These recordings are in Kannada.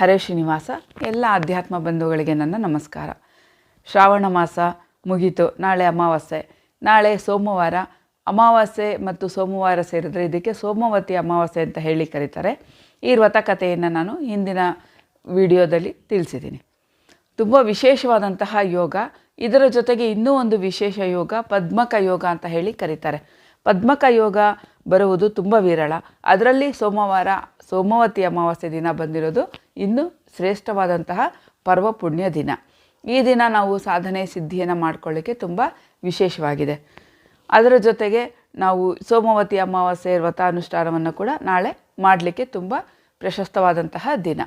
ಹರೇ ಶ್ರೀನಿವಾಸ, ಎಲ್ಲ ಅಧ್ಯಾತ್ಮ ಬಂಧುಗಳಿಗೆ ನನ್ನ ನಮಸ್ಕಾರ. ಶ್ರಾವಣ ಮಾಸ ಮುಗೀತು, ನಾಳೆ ಅಮಾವಾಸ್ಯೆ. ನಾಳೆ ಸೋಮವಾರ ಅಮಾವಾಸ್ಯೆ ಮತ್ತು ಸೋಮವಾರ ಸೇರಿದರೆ ಇದಕ್ಕೆ ಸೋಮವತಿ ಅಮಾವಾಸ್ಯೆ ಅಂತ ಹೇಳಿ ಕರೀತಾರೆ. ಈ ವ್ರತಕಥೆಯನ್ನು ನಾನು ಹಿಂದಿನ ವಿಡಿಯೋದಲ್ಲಿ ತಿಳಿಸಿದ್ದೀನಿ. ತುಂಬ ವಿಶೇಷವಾದಂತಹ ಯೋಗ, ಇದರ ಜೊತೆಗೆ ಇನ್ನೂ ಒಂದು ವಿಶೇಷ ಯೋಗ ಪದ್ಮಕ ಯೋಗ ಅಂತ ಹೇಳಿ ಕರೀತಾರೆ. ಪದ್ಮಕ ಯೋಗ ಬರುವುದು ತುಂಬ ವಿರಳ. ಅದರಲ್ಲಿ ಸೋಮವಾರ, ಸೋಮವತಿ ಅಮಾವಾಸ್ಯೆ ದಿನ ಬಂದಿರೋದು ಇನ್ನೂ ಶ್ರೇಷ್ಠವಾದಂತಹ ಪರ್ವ ಪುಣ್ಯ ದಿನ. ಈ ದಿನ ನಾವು ಸಾಧನೆ ಸಿದ್ಧಿಯನ್ನು ಮಾಡ್ಕೊಳ್ಳಿಕ್ಕೆ ತುಂಬ ವಿಶೇಷವಾಗಿದೆ. ಅದರ ಜೊತೆಗೆ ನಾವು ಸೋಮವತಿ ಅಮಾವಾಸ್ಯೆ ವ್ರತಾನುಷ್ಠಾನವನ್ನು ಕೂಡ ನಾಳೆ ಮಾಡಲಿಕ್ಕೆ ತುಂಬ ಪ್ರಶಸ್ತವಾದಂತಹ ದಿನ.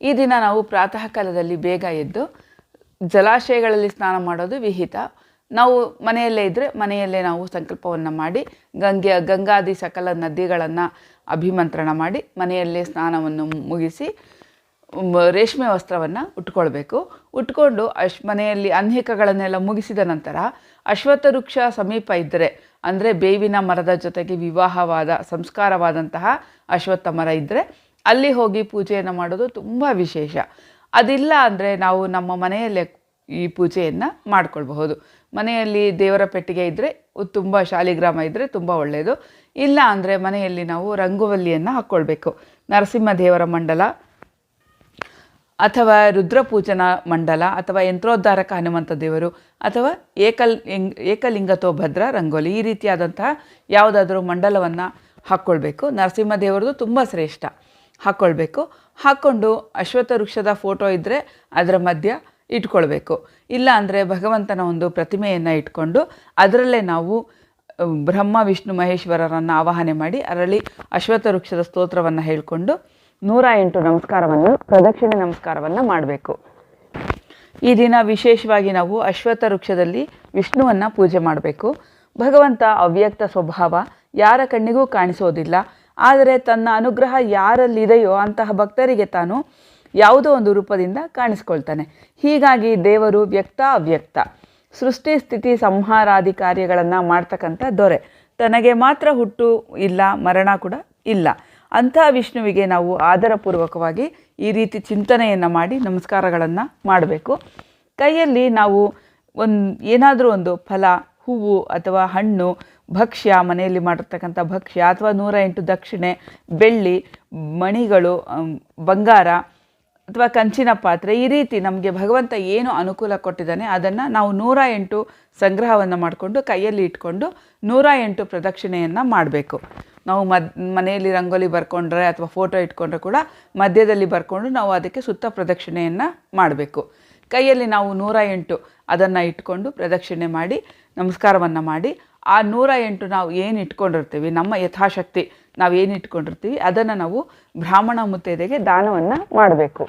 ಈ ದಿನ ನಾವು ಪ್ರಾತಃ ಕಾಲದಲ್ಲಿ ಬೇಗ ಎದ್ದು ಜಲಾಶಯಗಳಲ್ಲಿ ಸ್ನಾನ ಮಾಡೋದು ವಿಹಿತ. ನಾವು ಮನೆಯಲ್ಲೇ ಇದ್ದರೆ ಮನೆಯಲ್ಲೇ ನಾವು ಸಂಕಲ್ಪವನ್ನು ಮಾಡಿ ಗಂಗೆ, ಗಂಗಾದಿ ಸಕಲ ನದಿಗಳನ್ನು ಅಭಿಮಂತ್ರಣ ಮಾಡಿ ಮನೆಯಲ್ಲೇ ಸ್ನಾನವನ್ನು ಮುಗಿಸಿ ರೇಷ್ಮೆ ವಸ್ತ್ರವನ್ನು ಉಟ್ಕೊಳ್ಬೇಕು. ಉಟ್ಕೊಂಡು ಅಶ್, ಮನೆಯಲ್ಲಿ ಅನೇಕಗಳನ್ನೆಲ್ಲ ಮುಗಿಸಿದ ನಂತರ ಅಶ್ವತ್ಥ ವೃಕ್ಷ ಸಮೀಪ ಇದ್ದರೆ ಅಂದರೆ ಬೇವಿನ ಮರದ ಜೊತೆಗೆ ವಿವಾಹವಾದ, ಸಂಸ್ಕಾರವಾದಂತಹ ಅಶ್ವತ್ಥ ಮರ ಇದ್ದರೆ ಅಲ್ಲಿ ಹೋಗಿ ಪೂಜೆಯನ್ನು ಮಾಡೋದು ತುಂಬ ವಿಶೇಷ. ಅದಿಲ್ಲ ಅಂದರೆ ನಾವು ನಮ್ಮ ಮನೆಯಲ್ಲೇ ಈ ಪೂಜೆಯನ್ನು ಮಾಡ್ಕೊಳ್ಬಹುದು. ಮನೆಯಲ್ಲಿ ದೇವರ ಪೆಟ್ಟಿಗೆ ಇದ್ದರೆ ತುಂಬ ಶಾಲಿಗ್ರಾಮ ಇದ್ದರೆ ತುಂಬ ಒಳ್ಳೆಯದು ಇಲ್ಲ ಅಂದರೆ ಮನೆಯಲ್ಲಿ ನಾವು ರಂಗುವಲ್ಲಿಯನ್ನು ಹಾಕ್ಕೊಳ್ಬೇಕು ನರಸಿಂಹ ದೇವರ ಮಂಡಲ ಅಥವಾ ರುದ್ರಪೂಜನ ಮಂಡಲ ಅಥವಾ ಯಂತ್ರೋದ್ಧಾರಕ ಹನುಮಂತ ದೇವರು ಅಥವಾ ಏಕಲ್ ಏಕಲಿಂಗತೋ ಭದ್ರ ರಂಗೋಲಿ ಈ ರೀತಿಯಾದಂತಹ ಯಾವುದಾದ್ರೂ ಮಂಡಲವನ್ನು ಹಾಕ್ಕೊಳ್ಬೇಕು. ನರಸಿಂಹ ದೇವರದು ತುಂಬ ಶ್ರೇಷ್ಠ. ಹಾಕ್ಕೊಳ್ಬೇಕು. ಹಾಕ್ಕೊಂಡು ಅಶ್ವಥ ವೃಕ್ಷದ ಫೋಟೋ ಇದ್ದರೆ ಅದರ ಮಧ್ಯ ಇಟ್ಕೊಳ್ಬೇಕು. ಇಲ್ಲ ಅಂದರೆ ಭಗವಂತನ ಒಂದು ಪ್ರತಿಮೆಯನ್ನು ಇಟ್ಕೊಂಡು ಅದರಲ್ಲೇ ನಾವು ಬ್ರಹ್ಮ, ವಿಷ್ಣು, ಮಹೇಶ್ವರರನ್ನು ಆವಾಹನೆ ಮಾಡಿ ಅದರಲ್ಲಿ ಅಶ್ವಥ ವೃಕ್ಷದ ಸ್ತೋತ್ರವನ್ನು ಹೇಳಿಕೊಂಡು ನೂರ ಎಂಟು ನಮಸ್ಕಾರವನ್ನು, ಪ್ರದಕ್ಷಿಣೆ ನಮಸ್ಕಾರವನ್ನು ಮಾಡಬೇಕು. ಈ ದಿನ ವಿಶೇಷವಾಗಿ ನಾವು ಅಶ್ವತ್ಥ ವೃಕ್ಷದಲ್ಲಿ ವಿಷ್ಣುವನ್ನು ಪೂಜೆ ಮಾಡಬೇಕು. ಭಗವಂತ ಅವ್ಯಕ್ತ ಸ್ವಭಾವ, ಯಾರ ಕಣ್ಣಿಗೂ ಕಾಣಿಸೋದಿಲ್ಲ. ಆದರೆ ತನ್ನ ಅನುಗ್ರಹ ಯಾರಲ್ಲಿದೆಯೋ ಅಂತಹ ಭಕ್ತರಿಗೆ ತಾನು ಯಾವುದೋ ಒಂದು ರೂಪದಿಂದ ಕಾಣಿಸ್ಕೊಳ್ತಾನೆ. ಹೀಗಾಗಿ ದೇವರು ವ್ಯಕ್ತ ಅವ್ಯಕ್ತ. ಸೃಷ್ಟಿ, ಸ್ಥಿತಿ, ಸಂಹಾರಾದಿ ಕಾರ್ಯಗಳನ್ನು ಮಾಡ್ತಕ್ಕಂಥ ದೊರೆ. ತನಗೆ ಮಾತ್ರ ಹುಟ್ಟು ಇಲ್ಲ, ಮರಣ ಕೂಡ ಇಲ್ಲ. ಅಂಥ ವಿಷ್ಣುವಿಗೆ ನಾವು ಆಧಾರಪೂರ್ವಕವಾಗಿ ಈ ರೀತಿ ಚಿಂತನೆಯನ್ನು ಮಾಡಿ ನಮಸ್ಕಾರಗಳನ್ನು ಮಾಡಬೇಕು. ಕೈಯಲ್ಲಿ ನಾವು ಒಂದು ಏನಾದರೂ ಒಂದು ಫಲ, ಹೂವು ಅಥವಾ ಹಣ್ಣು, ಭಕ್ಷ್ಯ, ಮನೆಯಲ್ಲಿ ಮಾಡಿರ್ತಕ್ಕಂಥ ಭಕ್ಷ್ಯ ಅಥವಾ ನೂರ ಎಂಟು ದಕ್ಷಿಣೆ, ಬೆಳ್ಳಿ, ಮಣಿಗಳು ಬಂಗಾರ ಅಥವಾ ಕಂಚಿನ ಪಾತ್ರೆ, ಈ ರೀತಿ ನಮಗೆ ಭಗವಂತ ಏನು ಅನುಕೂಲ ಕೊಟ್ಟಿದ್ದಾನೆ, ಅದನ್ನು ನಾವು ನೂರ ಎಂಟು ಸಂಗ್ರಹವನ್ನು ಮಾಡಿಕೊಂಡು, ಕೈಯಲ್ಲಿ ಇಟ್ಕೊಂಡು ನೂರ ಎಂಟು ಪ್ರದಕ್ಷಿಣೆಯನ್ನು ಮಾಡಬೇಕು. ನಾವು ಮದ್, ಮನೆಯಲ್ಲಿ ರಂಗೋಲಿ ಬರ್ಕೊಂಡ್ರೆ ಅಥವಾ ಫೋಟೋ ಇಟ್ಕೊಂಡ್ರೆ ಕೂಡ ಮಧ್ಯದಲ್ಲಿ ಬರ್ಕೊಂಡು ನಾವು ಅದಕ್ಕೆ ಸುತ್ತ ಪ್ರದಕ್ಷಿಣೆಯನ್ನು ಮಾಡಬೇಕು. ಕೈಯಲ್ಲಿ ನಾವು ನೂರ ಎಂಟು ಅದನ್ನು ಇಟ್ಕೊಂಡು ಪ್ರದಕ್ಷಿಣೆ ಮಾಡಿ, ನಮಸ್ಕಾರವನ್ನು ಮಾಡಿ, ಆ ನೂರ ಎಂಟು ನಾವು ಏನು ಇಟ್ಕೊಂಡಿರ್ತೀವಿ, ನಮ್ಮ ಯಥಾಶಕ್ತಿ ನಾವು ಏನು ಇಟ್ಕೊಂಡಿರ್ತೀವಿ, ಅದನ್ನು ನಾವು ಬ್ರಾಹ್ಮಣ ಮುತ್ತೈದೆಗೆ ದಾನವನ್ನು ಮಾಡಬೇಕು.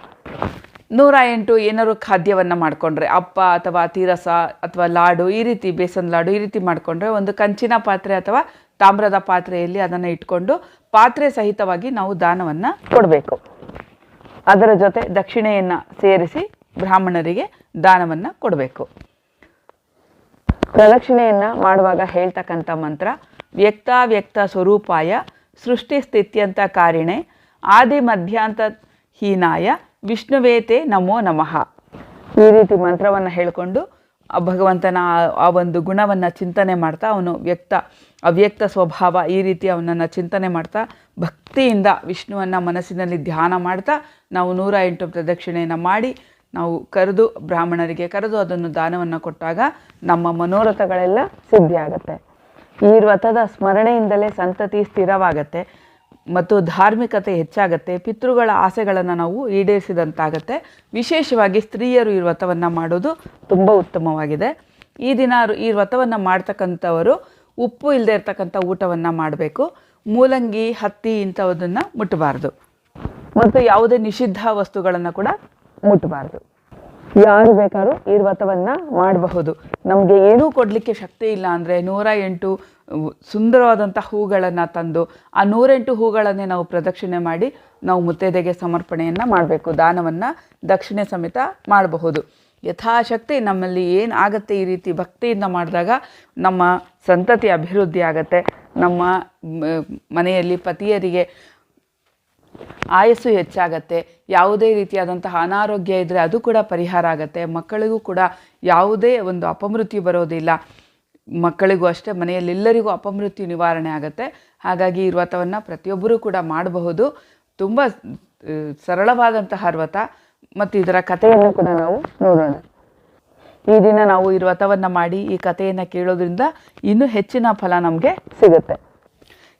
ನೂರ ಎಂಟು ಏನಾದ್ರು ಖಾದ್ಯವನ್ನು ಮಾಡಿಕೊಂಡ್ರೆ, ಅಪ್ಪ ಅಥವಾ ತೀರಸ ಅಥವಾ ಲಾಡು, ಈ ರೀತಿ ಬೇಸನ್ ಲಾಡು, ಈ ರೀತಿ ಮಾಡಿಕೊಂಡ್ರೆ ಒಂದು ಕಂಚಿನ ಪಾತ್ರೆ ಅಥವಾ ತಾಮ್ರದ ಪಾತ್ರೆಯಲ್ಲಿ ಅದನ್ನು ಇಟ್ಕೊಂಡು ಪಾತ್ರೆ ಸಹಿತವಾಗಿ ನಾವು ದಾನವನ್ನು ಕೊಡಬೇಕು. ಅದರ ಜೊತೆ ದಕ್ಷಿಣೆಯನ್ನು ಸೇರಿಸಿ ಬ್ರಾಹ್ಮಣರಿಗೆ ದಾನವನ್ನು ಕೊಡಬೇಕು. ಪ್ರದಕ್ಷಿಣೆಯನ್ನು ಮಾಡುವಾಗ ಹೇಳ್ತಕ್ಕಂಥ ಮಂತ್ರ ವ್ಯಕ್ತ ವ್ಯಕ್ತ ಸ್ವರೂಪಾಯ ಸೃಷ್ಟಿ ಸ್ಥಿತ್ಯಂತ ಕಾರಿಣೆ, ಆದಿ ಮಧ್ಯಾಂತ ಹೀನಾಯ, ವಿಷ್ಣುವೇತೆ ನಮೋ ನಮಃ. ಈ ರೀತಿ ಮಂತ್ರವನ್ನು ಹೇಳಿಕೊಂಡು ಭಗವಂತನ ಆ- ಒಂದು ಗುಣವನ್ನು ಚಿಂತನೆ ಮಾಡ್ತಾ ಅವನು ವ್ಯಕ್ತ, ಅವ್ಯಕ್ತ ಸ್ವಭಾವ ಈ ರೀತಿ ಅವನನ್ನು ಚಿಂತನೆ ಮಾಡ್ತಾ ಭಕ್ತಿಯಿಂದ ವಿಷ್ಣುವನ್ನು ಮನಸ್ಸಿನಲ್ಲಿ ಧ್ಯಾನ ಮಾಡ್ತಾ ನಾವು ನೂರ ಎಂಟು ಪ್ರದಕ್ಷಿಣೆಯನ್ನು ಮಾಡಿ ನಾವು ಕರೆದು ಬ್ರಾಹ್ಮಣರಿಗೆ ಕರೆದು ಅದನ್ನು ದಾನವನ್ನು ಕೊಟ್ಟಾಗ ನಮ್ಮ ಮನೋರಥಗಳೆಲ್ಲ ಸಿದ್ಧಿ ಆಗುತ್ತೆ ಈ ವ್ರತದ ಸ್ಮರಣೆಯಿಂದಲೇ ಸಂತತಿ ಸ್ಥಿರವಾಗತ್ತೆ ಮತ್ತು ಧಾರ್ಮಿಕತೆ ಹೆಚ್ಚಾಗತ್ತೆ. ಪಿತೃಗಳ ಆಸೆಗಳನ್ನು ನಾವು ಈಡೇರಿಸಿದಂತಾಗತ್ತೆ. ವಿಶೇಷವಾಗಿ ಸ್ತ್ರೀಯರು ಈ ವ್ರತವನ್ನು ಮಾಡೋದು ತುಂಬ ಉತ್ತಮವಾಗಿದೆ. ಈ ದಿನ ಈ ವ್ರತವನ್ನು ಮಾಡ್ತಕ್ಕಂಥವರು ಉಪ್ಪು ಇಲ್ಲದೆ ಇರ್ತಕ್ಕಂಥ ಊಟವನ್ನು ಮಾಡಬೇಕು. ಮೂಲಂಗಿ, ಹತ್ತಿ ಇಂಥವುದನ್ನು ಮುಟ್ಟಬಾರ್ದು ಮತ್ತು ಯಾವುದೇ ನಿಷಿದ್ಧ ವಸ್ತುಗಳನ್ನು ಕೂಡ ಮುಟ್ಟಬಾರ್ದು ಯಾರು ಬೇಕಾದ್ರೂ ಈ ವ್ರತವನ್ನು ಮಾಡಬಹುದು. ನಮಗೆ ಏನೂ ಕೊಡಲಿಕ್ಕೆ ಶಕ್ತಿ ಇಲ್ಲ ಅಂದರೆ ನೂರ ಎಂಟು ಸುಂದರವಾದಂಥ ಹೂಗಳನ್ನು ತಂದು ಆ ನೂರೆಂಟು ಹೂಗಳನ್ನೇ ನಾವು ಪ್ರದಕ್ಷಿಣೆ ಮಾಡಿ ನಾವು ಮುತ್ತೈದೆಗೆ ಸಮರ್ಪಣೆಯನ್ನು ಮಾಡಬೇಕು. ದಾನವನ್ನು ದಕ್ಷಿಣೆ ಸಮೇತ ಮಾಡಬಹುದು. ಯಥಾಶಕ್ತಿ ನಮ್ಮಲ್ಲಿ ಏನು ಆಗತ್ತೆ ಈ ರೀತಿ ಭಕ್ತಿಯಿಂದ ಮಾಡಿದಾಗ ನಮ್ಮ ಸಂತತಿ ಅಭಿವೃದ್ಧಿ ಆಗತ್ತೆ. ನಮ್ಮ ಮನೆಯಲ್ಲಿ ಪತಿಯರಿಗೆ ಆಯಸ್ಸು ಹೆಚ್ಚಾಗತ್ತೆ. ಯಾವುದೇ ರೀತಿಯಾದಂತಹ ಅನಾರೋಗ್ಯ ಇದ್ದರೆ ಅದು ಕೂಡ ಪರಿಹಾರ ಆಗುತ್ತೆ. ಮಕ್ಕಳಿಗೂ ಕೂಡ ಯಾವುದೇ ಒಂದು ಅಪಮೃತ್ಯು ಬರೋದಿಲ್ಲ. ಮಕ್ಕಳಿಗೂ ಅಷ್ಟೇ, ಮನೆಯಲ್ಲೆಲ್ಲರಿಗೂ ಅಪಮೃತ್ಯು ನಿವಾರಣೆ ಆಗುತ್ತೆ. ಹಾಗಾಗಿ ಈ ವ್ರತವನ್ನು ಪ್ರತಿಯೊಬ್ಬರೂ ಕೂಡ ಮಾಡಬಹುದು. ತುಂಬ ಸರಳವಾದಂತಹ ವ್ರತ. ಮತ್ತು ಇದರ ಕಥೆಯನ್ನು ಕೂಡ ನಾವು ನೋಡೋಣ. ಈ ದಿನ ನಾವು ಈ ವ್ರತವನ್ನು ಮಾಡಿ ಈ ಕಥೆಯನ್ನು ಕೇಳೋದ್ರಿಂದ ಇನ್ನೂ ಹೆಚ್ಚಿನ ಫಲ ನಮಗೆ ಸಿಗುತ್ತೆ.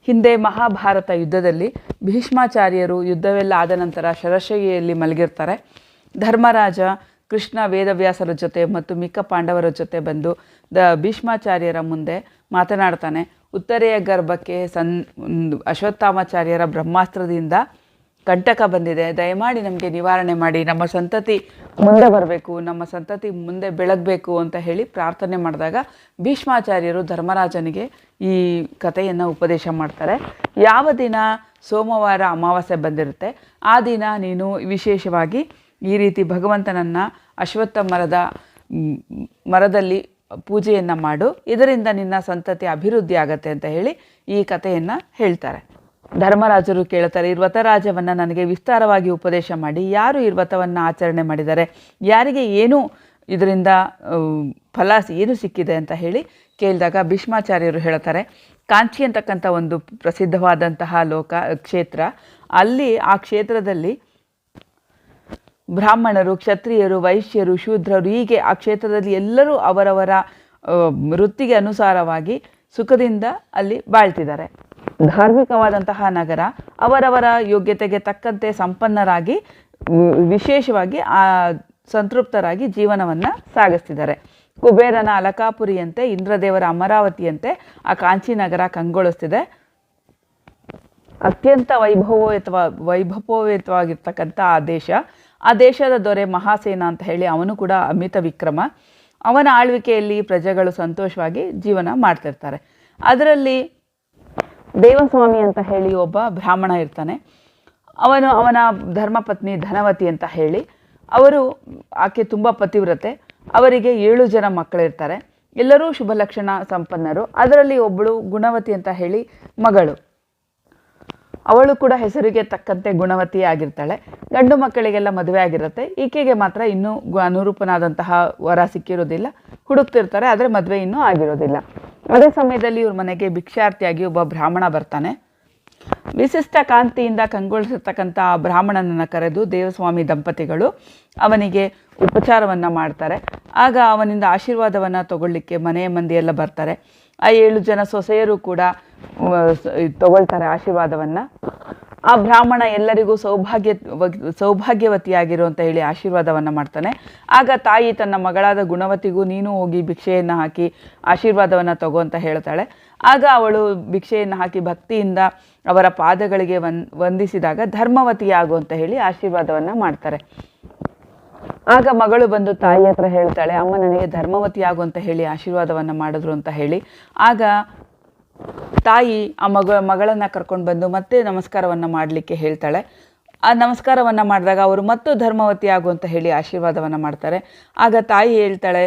ಹಿಂದೆ ಮಹಾಭಾರತ ಯುದ್ಧದಲ್ಲಿ ಭೀಷ್ಮಾಚಾರ್ಯರು ಯುದ್ಧವೆಲ್ಲ ಆದ ನಂತರ ಶರಶೈಯಲ್ಲಿ ಮಲಗಿರ್ತಾರೆ. ಧರ್ಮರಾಜ, ಕೃಷ್ಣ ವೇದವ್ಯಾಸರ ಜೊತೆ ಮತ್ತು ಮಿಕ್ಕ ಪಾಂಡವರ ಜೊತೆ ಬಂದು ದ ಭೀಷ್ಮಾಚಾರ್ಯರ ಮುಂದೆ ಮಾತನಾಡ್ತಾನೆ. ಉತ್ತರೆಯ ಗರ್ಭಕ್ಕೆ ಸನ್ ಅಶ್ವತ್ಥಾಮಾಚಾರ್ಯರ ಬ್ರಹ್ಮಾಸ್ತ್ರದಿಂದ ಕಂಟಕ ಬಂದಿದೆ. ದಯಮಾಡಿ ನಮಗೆ ನಿವಾರಣೆ ಮಾಡಿ. ನಮ್ಮ ಸಂತತಿ ಮುಂದೆ ಬರಬೇಕು, ನಮ್ಮ ಸಂತತಿ ಮುಂದೆ ಬೆಳಗಬೇಕು ಅಂತ ಹೇಳಿ ಪ್ರಾರ್ಥನೆ ಮಾಡಿದಾಗ ಭೀಷ್ಮಾಚಾರ್ಯರು ಧರ್ಮರಾಜನಿಗೆ ಈ ಕಥೆಯನ್ನು ಉಪದೇಶ ಮಾಡ್ತಾರೆ. ಯಾವ ದಿನ ಸೋಮವಾರ ಅಮಾವಾಸ್ಯೆ ಬಂದಿರುತ್ತೆ, ಆ ದಿನ ನೀನು ವಿಶೇಷವಾಗಿ ಈ ರೀತಿ ಭಗವಂತನನ್ನು ಅಶ್ವತ್ಥ ಮರದ, ಮರದಲ್ಲಿ ಪೂಜೆಯನ್ನು ಮಾಡು. ಇದರಿಂದ ನಿನ್ನ ಸಂತತಿ ಅಭಿವೃದ್ಧಿ ಆಗತ್ತೆ ಅಂತ ಹೇಳಿ ಈ ಕಥೆಯನ್ನು ಹೇಳ್ತಾರೆ. ಧರ್ಮರಾಜರು ಕೇಳ್ತಾರೆ, ಈ ವ್ರತರಾಜವನ್ನು ನನಗೆ ವಿಸ್ತಾರವಾಗಿ ಉಪದೇಶ ಮಾಡಿ, ಯಾರು ಈ ವ್ರತವನ್ನು ಆಚರಣೆ ಮಾಡಿದ್ದಾರೆ, ಯಾರಿಗೆ ಏನು ಇದರಿಂದ ಫಲ ಏನು ಸಿಕ್ಕಿದೆ ಅಂತ ಹೇಳಿ ಕೇಳಿದಾಗ ಭೀಷ್ಮಾಚಾರ್ಯರು ಹೇಳ್ತಾರೆ, ಕಾಂಚಿ ಅಂತಕ್ಕಂಥ ಒಂದು ಪ್ರಸಿದ್ಧವಾದಂತಹ ಲೋಕ, ಕ್ಷೇತ್ರ, ಅಲ್ಲಿ ಆ ಕ್ಷೇತ್ರದಲ್ಲಿ ಬ್ರಾಹ್ಮಣರು, ಕ್ಷತ್ರಿಯರು, ವೈಶ್ಯರು, ಶೂದ್ರರು, ಹೀಗೆ ಆ ಕ್ಷೇತ್ರದಲ್ಲಿ ಎಲ್ಲರೂ ಅವರವರ ವೃತ್ತಿಗೆ ಅನುಸಾರವಾಗಿ ಸುಖದಿಂದ ಅಲ್ಲಿ ಬಾಳ್ತಿದ್ದಾರೆ. ಧಾರ್ಮಿಕವಾದಂತಹ ನಗರ ಅವರವರ ಯೋಗ್ಯತೆಗೆ ತಕ್ಕಂತೆ ಸಂಪನ್ನರಾಗಿ ವಿಶೇಷವಾಗಿ ಆ ಸಂತೃಪ್ತರಾಗಿ ಜೀವನವನ್ನು ಸಾಗಿಸ್ತಿದ್ದಾರೆ. ಕುಬೇರನ ಅಲಕಾಪುರಿಯಂತೆ, ಇಂದ್ರದೇವರ ಅಮರಾವತಿಯಂತೆ ಆ ಕಾಂಚಿ ನಗರ ಕಂಗೊಳಿಸ್ತಿದೆ. ಅತ್ಯಂತ ವೈಭವೋಯತ್ವ ವೈಭವೋಯುತವಾಗಿರ್ತಕ್ಕಂಥ ಆ ದೇಶ, ಆ ದೇಶದ ದೊರೆ ಮಹಾಸೇನ ಅಂತ ಹೇಳಿ ಅವನು ಕೂಡ ಅಮಿತ ವಿಕ್ರಮ. ಅವನ ಆಳ್ವಿಕೆಯಲ್ಲಿ ಪ್ರಜೆಗಳು ಸಂತೋಷವಾಗಿ ಜೀವನ ಮಾಡ್ತಿರ್ತಾರೆ. ಅದರಲ್ಲಿ ದೇವಸ್ವಾಮಿ ಅಂತ ಹೇಳಿ ಒಬ್ಬ ಬ್ರಾಹ್ಮಣ ಇರ್ತಾನೆ. ಅವನು ಅವನ ಧರ್ಮಪತ್ನಿ ಧನವತಿ ಅಂತ ಹೇಳಿ, ಅವರು ಆಕೆ ತುಂಬ ಪತಿವ್ರತೆ, ಅವರಿಗೆ ಏಳು ಜನ ಮಕ್ಕಳಿರ್ತಾರೆ. ಎಲ್ಲರೂ ಶುಭ ಲಕ್ಷಣ ಸಂಪನ್ನರು. ಅದರಲ್ಲಿ ಒಬ್ಬಳು ಗುಣವತಿ ಅಂತ ಹೇಳಿ ಮಗಳು. ಅವಳು ಕೂಡ ಹೆಸರಿಗೆ ತಕ್ಕಂತೆ ಗುಣವತಿ ಆಗಿರ್ತಾಳೆ. ಗಂಡು ಮಕ್ಕಳಿಗೆಲ್ಲ ಮದುವೆ ಆಗಿರುತ್ತೆ. ಈಕೆಗೆ ಮಾತ್ರ ಇನ್ನೂ ಅನುರೂಪನಾದಂತಹ ವರ ಸಿಕ್ಕಿರೋದಿಲ್ಲ. ಹುಡುಕ್ತಿರ್ತಾರೆ, ಆದರೆ ಮದುವೆ ಇನ್ನೂ ಆಗಿರೋದಿಲ್ಲ. ಅದೇ ಸಮಯದಲ್ಲಿ ಇವ್ರ ಮನೆಗೆ ಭಿಕ್ಷಾರ್ಥಿಯಾಗಿ ಒಬ್ಬ ಬ್ರಾಹ್ಮಣ ಬರ್ತಾನೆ. ವಿಶಿಷ್ಟ ಕಾಂತಿಯಿಂದ ಕಂಗೊಳಿಸಿರ್ತಕ್ಕಂಥ ಆ ಬ್ರಾಹ್ಮಣನನ್ನು ಕರೆದು ದೇವಸ್ವಾಮಿ ದಂಪತಿಗಳು ಅವನಿಗೆ ಉಪಚಾರವನ್ನು ಮಾಡ್ತಾರೆ. ಆಗ ಅವನಿಂದ ಆಶೀರ್ವಾದವನ್ನು ತಗೊಳ್ಳಿಕ್ಕೆ ಮನೆಯ ಮಂದಿ ಎಲ್ಲ ಬರ್ತಾರೆ. ಆ ಏಳು ಜನ ಸೊಸೆಯರು ಕೂಡ ತಗೊಳ್ತಾರೆ ಆಶೀರ್ವಾದವನ್ನು. ಆ ಬ್ರಾಹ್ಮಣ ಎಲ್ಲರಿಗೂ ಸೌಭಾಗ್ಯ ಸೌಭಾಗ್ಯವತಿಯಾಗಿರು ಅಂತ ಹೇಳಿ ಆಶೀರ್ವಾದವನ್ನು ಮಾಡ್ತಾನೆ. ಆಗ ತಾಯಿ ತನ್ನ ಮಗಳಾದ ಗುಣವತಿಗೂ ನೀನು ಹೋಗಿ ಭಿಕ್ಷೆಯನ್ನು ಹಾಕಿ ಆಶೀರ್ವಾದವನ್ನು ತಗೋ ಅಂತ ಹೇಳ್ತಾಳೆ. ಆಗ ಅವಳು ಭಿಕ್ಷೆಯನ್ನು ಹಾಕಿ ಭಕ್ತಿಯಿಂದ ಅವರ ಪಾದಗಳಿಗೆ ವನ್ ವಂದಿಸಿದಾಗ ಧರ್ಮವತಿಯಾಗು ಅಂತ ಹೇಳಿ ಆಶೀರ್ವಾದವನ್ನು ಮಾಡ್ತಾರೆ. ಆಗ ಮಗಳು ಬಂದು ತಾಯಿ ಹತ್ರ ಹೇಳ್ತಾಳೆ, ಅಮ್ಮ, ನನಗೆ ಧರ್ಮವತಿ ಆಗು ಅಂತ ಹೇಳಿ ಆಶೀರ್ವಾದವನ್ನು ಮಾಡಿದ್ರು ಅಂತ ಹೇಳಿ. ಆಗ ತಾಯಿ ಆ ಮಗ, ಮಗಳನ್ನು ಕರ್ಕೊಂಡು ಬಂದು ಮತ್ತೆ ನಮಸ್ಕಾರವನ್ನು ಮಾಡಲಿಕ್ಕೆ ಹೇಳ್ತಾಳೆ. ಆ ನಮಸ್ಕಾರವನ್ನು ಮಾಡಿದಾಗ ಅವರು ಮತ್ತು ಧರ್ಮವತಿ ಆಗು ಅಂತ ಹೇಳಿ ಆಶೀರ್ವಾದವನ್ನು ಮಾಡ್ತಾರೆ. ಆಗ ತಾಯಿ ಹೇಳ್ತಾಳೆ,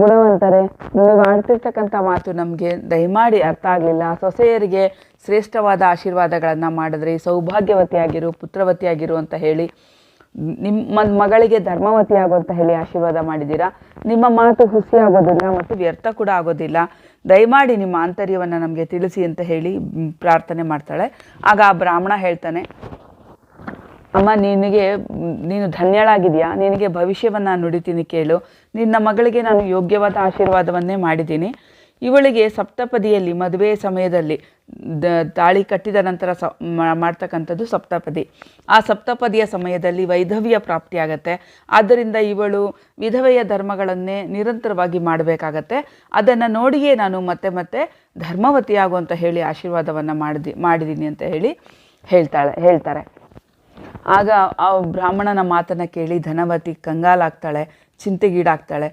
ಗುಣವಂತರೆ ನೀವು ಆಡ್ತಿರ್ತಕ್ಕಂಥ ಮಾತು ನಮಗೆ ದಯಮಾಡಿ ಅರ್ಥ ಆಗಲಿಲ್ಲ. ಸೊಸೆಯರಿಗೆ ಶ್ರೇಷ್ಠವಾದ ಆಶೀರ್ವಾದಗಳನ್ನು ಮಾಡಿದ್ರಿ, ಸೌಭಾಗ್ಯವತಿಯಾಗಿರು, ಪುತ್ರವತಿಯಾಗಿರು ಅಂತ ಹೇಳಿ ನಿಮ್ಮ ಮಗಳಿಗೆ ಧರ್ಮವತಿ ಆಗು ಅಂತ ಹೇಳಿ ಆಶೀರ್ವಾದ ಮಾಡಿದ್ದೀರಾ? ನಿಮ್ಮ ಮಾತು ಹುಸಿ ಆಗೋದಿಲ್ಲ, ಮತ್ತು ವ್ಯರ್ಥ ಕೂಡ ಆಗೋದಿಲ್ಲ. ದಯಮಾಡಿ ನಿಮ್ಮ ಆಂತರ್ಯವನ್ನು ನಮಗೆ ತಿಳಿಸಿ ಅಂತ ಹೇಳಿ ಪ್ರಾರ್ಥನೆ ಮಾಡ್ತಾಳೆ. ಆಗ ಆ ಬ್ರಾಹ್ಮಣ ಹೇಳ್ತಾನೆ, ಅಮ್ಮ, ನಿನಗೆ, ನೀನು ಧನ್ಯಳಾಗಿದೆಯಾ? ನಿನಗೆ ಭವಿಷ್ಯವನ್ನು ನುಡಿತೀನಿ ಕೇಳು. ನಿನ್ನ ಮಗಳಿಗೆ ನಾನು ಯೋಗ್ಯವಾದ ಆಶೀರ್ವಾದವನ್ನೇ ಮಾಡಿದ್ದೀನಿ. ಇವಳಿಗೆ ಸಪ್ತಪದಿಯಲ್ಲಿ, ಮದುವೆ ಸಮಯದಲ್ಲಿ ದ ತಾಳಿ ಕಟ್ಟಿದ ನಂತರ ಸ ಮಾಡ್ತಕ್ಕಂಥದ್ದು ಸಪ್ತಪದಿ. ಆ ಸಪ್ತಪದಿಯ ಸಮಯದಲ್ಲಿ ವೈಧವ್ಯ ಪ್ರಾಪ್ತಿಯಾಗತ್ತೆ. ಆದ್ದರಿಂದ ಇವಳು ವಿಧವೆಯ ಧರ್ಮಗಳನ್ನೇ ನಿರಂತರವಾಗಿ ಮಾಡಬೇಕಾಗತ್ತೆ. ಅದನ್ನು ನೋಡಿಯೇ ನಾನು ಮತ್ತೆ ಮತ್ತೆ ಧರ್ಮವತಿಯಾಗು ಅಂತ ಹೇಳಿ ಆಶೀರ್ವಾದವನ್ನು ಮಾಡಿದಿ ಮಾಡಿದ್ದೀನಿ ಅಂತ ಹೇಳಿ ಹೇಳ್ತಾಳೆ, ಹೇಳ್ತಾರೆ. ಆಗ ಆ ಬ್ರಾಹ್ಮಣನ ಮಾತನ್ನು ಕೇಳಿ ಧನವತಿ ಕಂಗಾಲಾಗ್ತಾಳೆ, ಚಿಂತೆಗೀಡಾಗ್ತಾಳೆ.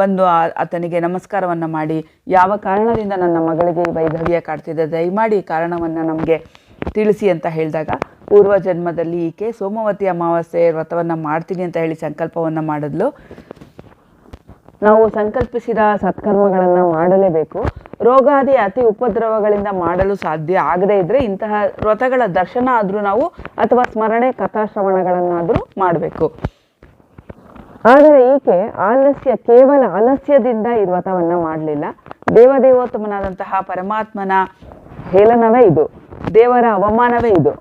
ಬಂದು ಆತನಿಗೆ ನಮಸ್ಕಾರವನ್ನು ಮಾಡಿ, ಯಾವ ಕಾರಣದಿಂದ ನನ್ನ ಮಗಳಿಗೆ ಈ ವೈಧವ್ಯ ಕಾಡ್ತಿದೆ, ದಯಮಾಡಿ ಕಾರಣವನ್ನು ನಮಗೆ ತಿಳಿಸಿ ಅಂತ ಹೇಳಿದಾಗ, ಪೂರ್ವ ಜನ್ಮದಲ್ಲಿ ಈಕೆ ಸೋಮವತಿ ಅಮಾವಾಸ್ಯೆ ವ್ರತವನ್ನು ಮಾಡ್ತೀನಿ ಅಂತ ಹೇಳಿ ಸಂಕಲ್ಪವನ್ನು ಮಾಡಿದ್ಲು. ನಾವು ಸಂಕಲ್ಪಿಸಿದ ಸತ್ಕರ್ಮಗಳನ್ನು ಮಾಡಲೇಬೇಕು. ರೋಗಾದಿ ಅತಿ ಉಪದ್ರವಗಳಿಂದ ಮಾಡಲು ಸಾಧ್ಯ ಆಗದೇ ಇದ್ದರೆ ಇಂತಹ ವ್ರತಗಳ ದರ್ಶನ ಆದರೂ ನಾವು ಅಥವಾ ಸ್ಮರಣೆ ಕಥಾಶ್ರವಣಗಳನ್ನಾದರೂ ಮಾಡಬೇಕು. ಆದರೆ ಈಕೆ ಆಲಸ್ಯ, ಕೇವಲ ಆಲಸ್ಯದಿಂದ ಈ ವ್ರತವನ್ನ ಮಾಡಲಿಲ್ಲ. ದೇವದೇವೋತ್ತಮನಾದಂತಹ ಪರಮಾತ್ಮನ ಹೇಳನವೇ ಇದು. ದೇವರ ಅವಮಾನವೇ ಇದು.